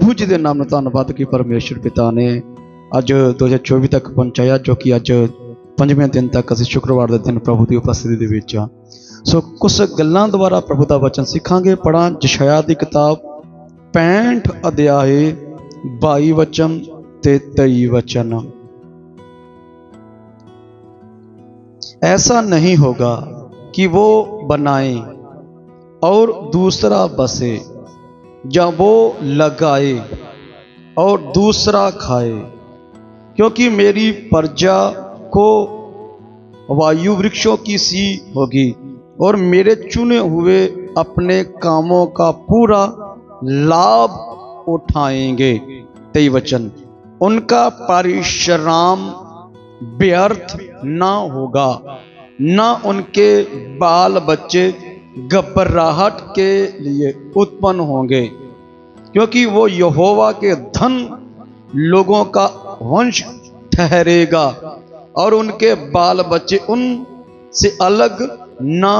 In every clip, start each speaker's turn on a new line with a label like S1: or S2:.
S1: ਪ੍ਰਭੂ ਜੀ ਦੇ ਨਾਮ ਨਾਲ ਧੰਨਵਾਦ ਕਿ ਪਰਮੇਸ਼ਰ ਪਿਤਾ ਨੇ ਅੱਜ 2024 ਤੱਕ ਪਹੁੰਚਾਇਆ ਜੋ ਕਿ ਅੱਜ ਪੰਜਵੇਂ ਦਿਨ ਤੱਕ ਅਸੀਂ ਸ਼ੁੱਕਰਵਾਰ ਦੇ ਦਿਨ ਪ੍ਰਭੂ ਦੀ ਉਪਸਥਿਤੀ ਦੇ ਵਿੱਚ ਆ ਸੋ ਕੁਝ ਗੱਲਾਂ ਦੁਆਰਾ ਪ੍ਰਭੂ ਦਾ ਵਚਨ ਸਿੱਖਾਂਗੇ ਪੜਾਂ ਜਸ਼ਇਆ ਦੀ ਕਿਤਾਬ 65 ਅਧਿਆਏ 22 ਵਚਨ ਤੇ 23 ਵਚਨ ऐसा नहीं होगा कि वो बनाए और दूसरा बसे या वो लगाए और दूसरा खाए। क्योंकि मेरी प्रजा को वायु वृक्षों की सी होगी और मेरे चुने हुए अपने कामों का पूरा लाभ उठाएँगे। तेई वचन उनका परिश्रम व्यर्थ ना होगा। ना उनके बाल बच्चे घबराहट के लिए उत्पन्न होंगे क्योंकि वो यहोवा के धन लोगों का वंश ठहरेगा और उनके बाल बच्चे उनसे अलग ना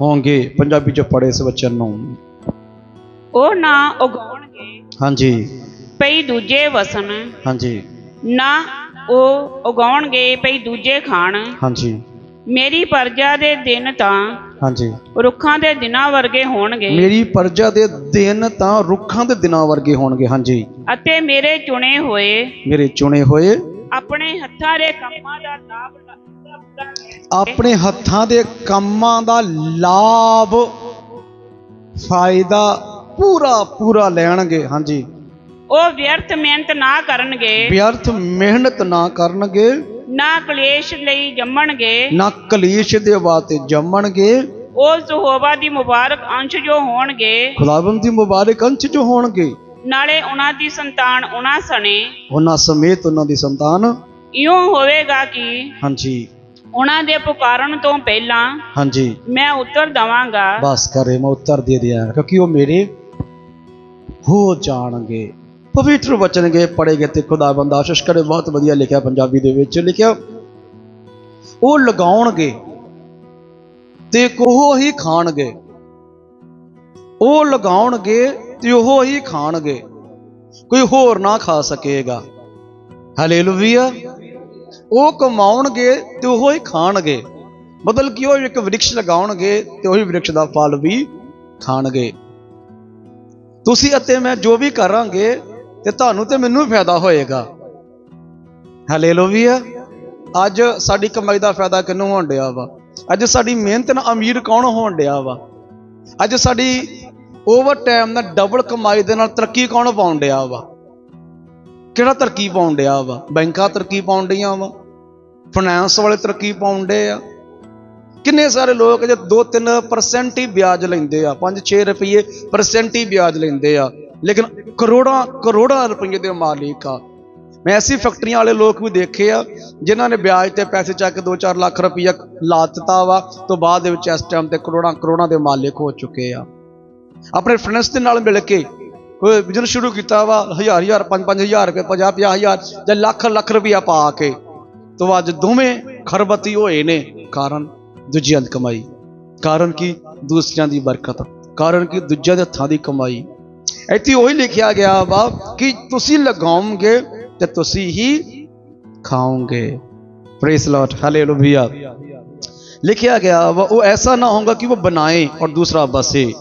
S1: होंगे पंजाबी जो पढ़े इस वचन ਨੂੰ
S2: ਉਹ ਨਾ ਉਗਾਉਣਗੇ
S1: ਹਾਂਜੀ
S2: ਪਈ ਦੂਜੇ ਵਸਣ
S1: ਹਾਂਜੀ
S2: ਨਾ ਉਹ ਉਗਾਉਣਗੇ ਪਈ ਦੂਜੇ ਖਾਣ
S1: ਹਾਂਜੀ
S2: ਮੇਰੀ ਪਰਜਾ ਦੇ ਦਿਨ ਤਾਂ
S1: ਹਾਂਜੀ।
S2: ਰੁੱਖਾਂ ਦੇ ਦਿਨਾਂ ਵਰਗੇ ਹੋਣਗੇ।
S1: ਮੇਰੀ ਪ੍ਰਜਾ ਦੇ ਦਿਨ ਤਾਂ ਰੁੱਖਾਂ ਦੇ ਦਿਨਾਂ ਵਰਗੇ ਹੋਣਗੇ ਹਾਂਜੀ।
S2: ਅਤੇ ਮੇਰੇ ਚੁਣੇ ਹੋਏ
S1: ਮੇਰੇ ਚੁਣੇ ਹੋਏ
S2: ਆਪਣੇ ਹੱਥਾਂ ਦੇ ਕੰਮਾਂ ਦਾ ਲਾਭ।
S1: ਆਪਣੇ ਹੱਥਾਂ ਦੇ ਕੰਮਾਂ ਦਾ ਲਾਭ ਫਾਇਦਾ ਪੂਰਾ ਪੂਰਾ ਲੈਣਗੇ ਹਾਂਜੀ।
S2: ਉਹ ਵਿਅਰਥ ਮਿਹਨਤ ਨਾ ਕਰਨਗੇ।
S1: ਵਿਅਰਥ ਮਿਹਨਤ ਨਾ ਕਰਨਗੇ।
S2: ਨਾ ਕਲੇਸ਼ ਲਈ ਜੰਮਣਗੇ।
S1: ਨਾ ਕਲੇਸ਼ ਦੇ ਵਾਸਤੇ ਜੰਮਣਗੇ।
S2: ਉਹ ਯਹੋਵਾ ਦੀ ਮੁਬਾਰਕ ਅੰਸ਼ ਜੋ ਹੋਣਗੇ।
S1: ਖੁਦਾਵੰਦ ਦੀ ਮੁਬਾਰਕ ਅੰਸ਼ ਜੋ ਹੋਣਗੇ।
S2: ਨਾਲੇ ਉਹਨਾਂ ਦੀ ਸੰਤਾਨ ਉਹਨਾਂ ਸਣੇ।
S1: ਉਹਨਾਂ ਸਮੇਤ ਉਹਨਾਂ ਦੀ ਸੰਤਾਨ।
S2: ਇਉਂ ਹੋਵੇਗਾ ਕਿ
S1: ਹਾਂਜੀ।
S2: ਉਹਨਾਂ ਦੇ ਪੁਕਾਰਨ ਤੋਂ ਪਹਿਲਾਂ
S1: ਹਾਂਜੀ।
S2: ਮੈਂ ਉੱਤਰ ਦਵਾਂਗਾ।
S1: ਬਸ ਕਰੇ ਮੈਂ ਉੱਤਰ ਦੇ ਦਿਆਂ। ਕਿਉਂਕਿ ਉਹ ਮੇਰੇ ਹੋ ਜਾਣਗੇ। ਪਵਿੱਤਰ ਵਚਨ ਗੇ ਪੜੇਗੇ ਤੇ ਖੁਦਾਵੰਦ ਆਸ਼ੀਸ਼ ਕਰੇ, ਬਹੁਤ ਵਧੀਆ ਲਿਖਿਆ ਪੰਜਾਬੀ ਦੇ ਵਿੱਚ ਲਿਖਿਆ। ਉਹ ਲਗਾਉਣਗੇ ਤੇ ਉਹ ਹੀ ਖਾਣਗੇ। ਉਹ ਲਗਾਉਣਗੇ ਤੇ ਉਹ ਹੀ ਖਾਣਗੇ। ਕੋਈ ਹੋਰ ਨਾ ਖਾ ਸਕੇਗਾ। ਹਾਲੇਲੂਇਆ ਉਹ ਕਮਾਉਣਗੇ ਤੇ ਉਹ ਹੀ ਖਾਣਗੇ। ਬਦਲ ਕਿ ਉਹ ਇੱਕ ਵ੍ਰਿਕਸ਼ ਲਗਾਉਣਗੇ ਤੇ ਉਹੀ ਵ੍ਰਿਕਸ਼ ਦਾ ਫਲ ਵੀ ਖਾਣਗੇ। ਤੁਸੀਂ ਅਤੇ ਮੈਂ ਜੋ ਵੀ ਕਰਾਂਗੇ ਤੇ ਤੁਹਾਨੂੰ ਤੇ ਮੈਨੂੰ ਵੀ ਫਾਇਦਾ ਹੋਏਗਾ। ਹਾਲੇਲੂਇਆ ਅੱਜ ਸਾਡੀ ਕਮਾਈ ਦਾ ਫਾਇਦਾ ਕਿਹਨੂੰ ਹੋਣ ਡਿਆ ਵਾ? ਅੱਜ ਸਾਡੀ ਮਿਹਨਤ ਨਾਲ ਅਮੀਰ ਕੌਣ ਹੋਣ ਡਿਆ ਵਾ? ਅੱਜ ਸਾਡੀ ਓਵਰ ਟਾਈਮ ਨਾਲ ਡਬਲ ਕਮਾਈ ਦੇ ਨਾਲ ਤਰੱਕੀ ਕੌਣ ਪਾਉਣ ਡਿਆ ਵਾ? ਕਿਹੜਾ ਤਰੱਕੀ ਪਾਉਣ ਡਿਆ ਵਾ? ਬੈਂਕਾਂ ਤਰੱਕੀ ਪਾਉਣ ਡਈਆਂ ਵਾ? ਫਾਈਨੈਂਸ ਵਾਲੇ ਤਰੱਕੀ ਪਾਉਣ ਡੇ ਆ? ਕਿੰਨੇ ਸਾਰੇ ਲੋਕ ਜੇ 2-3% ਹੀ ਵਿਆਜ ਲੈਂਦੇ ਆ 5-6 ਰੁਪਏ ਪਰਸੈਂਟ ਹੀ ਵਿਆਜ ਲੈਂਦੇ ਆ। ਲੇਕਿਨ ਕਰੋੜਾਂ ਕਰੋੜਾਂ ਰੁਪਏ ਦੇ ਮਾਲਿਕ ਆ। ਮੈਂ ਐਸੀ ਫੈਕਟਰੀਆਂ ਵਾਲੇ ਲੋਕ ਵੀ ਦੇਖੇ ਆ, ਜਿਨ੍ਹਾਂ ਨੇ ਵਿਆਜ ਤੇ ਪੈਸੇ ਚੱਕ 2-4 ਲੱਖ ਰੁਪਈਆ ਲਾ ਦਿੱਤਾ ਵਾ, ਤੋਂ ਬਾਅਦ ਦੇ ਵਿੱਚ ਇਸ ਟਾਈਮ ਤੇ ਕਰੋੜਾਂ ਕਰੋੜਾਂ ਦੇ ਮਾਲਿਕ ਹੋ ਚੁੱਕੇ ਆ। ਆਪਣੇ ਫਰੈਂਡਸ ਦੇ ਨਾਲ ਮਿਲ ਕੇ ਕੋਈ ਬਿਜ਼ਨਸ ਸ਼ੁਰੂ ਕੀਤਾ ਵਾ, ਹਜ਼ਾਰ ਹਜ਼ਾਰ, ਪੰਜ ਪੰਜ ਹਜ਼ਾਰ ਰੁਪਏ 50 50 ਹਜ਼ਾਰ ਜਾਂ ਲੱਖ ਲੱਖ ਰੁਪਈਆ ਪਾ ਕੇ, ਤੋਂ ਅੱਜ ਦੋਵੇਂ ਖਰਬਤੀ ਹੋਏ ਨੇ, ਕਾਰਨ ਦੂਜਿਆਂ ਦੀ ਕਮਾਈ। ਕਾਰਨ ਕੀ? ਦੂਸਰਿਆਂ ਦੀ ਬਰਕਤ। ਕਾਰਨ ਕੀ? ਦੂਜਿਆਂ ਦੇ ਹੱਥਾਂ ਦੀ ਕਮਾਈ। ਇੱਥੇ ਉਹੀ ਲਿਖਿਆ ਗਿਆ ਵਾ ਕਿ ਤੁਸੀਂ ਲਗਾਉਂਗੇ ਤੇ ਤੁਸੀਂ ਹੀ ਖਾਓਗੇ। ਪ੍ਰੇਸ ਲਾਟ ਹਾਲੇਲੂਇਆ ਲਿਖਿਆ ਗਿਆ ਵਾ, ਉਹ ਐਸਾ ਨਾ ਹੋਗਾ ਕਿ ਉਹ ਬਣਾਏ ਔਰ ਦੂਸਰਾ ਬਸੇ,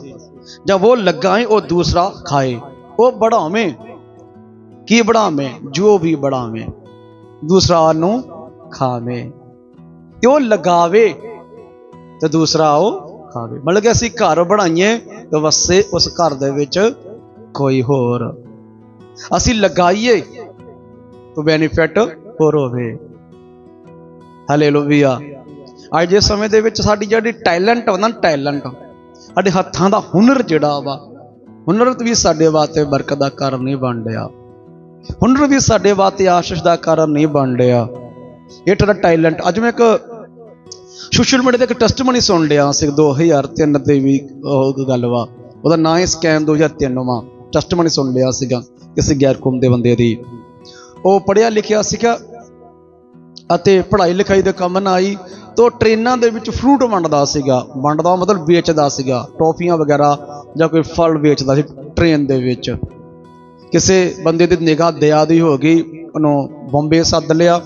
S1: ਜਾਂ ਉਹ ਲਗਾਏ ਔਰ ਦੂਸਰਾ ਖਾਏ। ਉਹ ਬੜਾਵੇਂ। ਕੀ ਬੜਾਵੇਂ? ਜੋ ਵੀ ਬੜਾਵੇਂ, ਦੂਸਰਾ ਨੂੰ ਖਾਵੇ। ਤੇ ਉਹ ਲਗਾਵੇ ਤੇ ਦੂਸਰਾ ਉਹ ਖਾਵੇ। ਮਤਲਬ ਕਿ ਅਸੀਂ ਘਰ ਬਣਾਈਏ ਤੇ ਵਸੇ ਉਸ ਘਰ ਦੇ ਵਿੱਚ ਕੋਈ ਹੋਰ। ਅਸੀਂ ਲਗਾਈਏ ਤਾਂ ਬੈਨੀਫਿਟ ਹੋਰ ਹੋਵੇ। ਹਾਲੇਲੂਇਆ ਅੱਜ ਦੇ ਸਮੇਂ ਦੇ ਵਿੱਚ ਸਾਡੀ ਜਿਹੜੀ ਟੈਲੈਂਟ ਹੁੰਦਾ ਨਾ ਟੈਲੈਂਟ ਸਾਡੇ ਹੱਥਾਂ ਦਾ ਹੁਨਰ ਜਿਹੜਾ ਵਾ, ਹੁਨਰ ਵੀ ਸਾਡੇ ਵਾਸਤੇ ਬਰਕਤ ਦਾ ਕਾਰਨ ਨਹੀਂ ਬਣ ਰਿਹਾ। ਹੁਨਰ ਵੀ ਸਾਡੇ ਵਾਸਤੇ ਆਸ਼ੀਸ਼ ਦਾ ਕਾਰਨ ਨਹੀਂ ਬਣ ਰਿਹਾ। ਇਹ ਤੁਹਾਡਾ ਟੈਲੈਂਟ ਅੱਜ ਮੈਂ ਇੱਕ ਸੋਸ਼ਲ ਮੀਡੀਆ ਤੇ ਇੱਕ ਟੈਸਟਮਨੀ ਸੁਣ ਲਿਆ ਸੀ 2003 'ਤੇ ਵੀ ਉਹ ਗੱਲ ਵਾ। ਉਹਦਾ ਨਾਂ ਹੈ ਸਕੈਨ 2003 ਵਾ। ਟੈਸਟਮਨੀ ਸੁਣ ਲਿਆ ਸੀਗਾ ਕਿਸੇ ਗੈਰ ਕੌਮ ਦੇ ਬੰਦੇ ਦੀ। ਉਹ ਪੜਿਆ ਲਿਖਿਆ ਸੀਗਾ ਅਤੇ ਪੜ੍ਹਾਈ ਲਿਖਾਈ ਦੇ ਕੰਮ ਨਾ ਆਈ ਤੋ ਟ੍ਰੇਨਾਂ ਦੇ ਵਿੱਚ ਫਰੂਟ ਵੰਡਦਾ ਸੀਗਾ। ਵੰਡਦਾ ਮਤਲਬ ਵੇਚਦਾ ਸੀਗਾ। ਟੌਫੀਆਂ ਵਗੈਰਾ ਜਾਂ ਕੋਈ ਫਲ ਵੇਚਦਾ ਸੀ ਟ੍ਰੇਨ ਦੇ ਵਿੱਚ। ਕਿਸੇ ਬੰਦੇ ਦੀ ਨਿਗਾਹ ਦਇਆ ਦੀ ਹੋ ਗਈ, ਉਹਨੂੰ ਬੰਬੇ ਸੱਦ ਲਿਆ।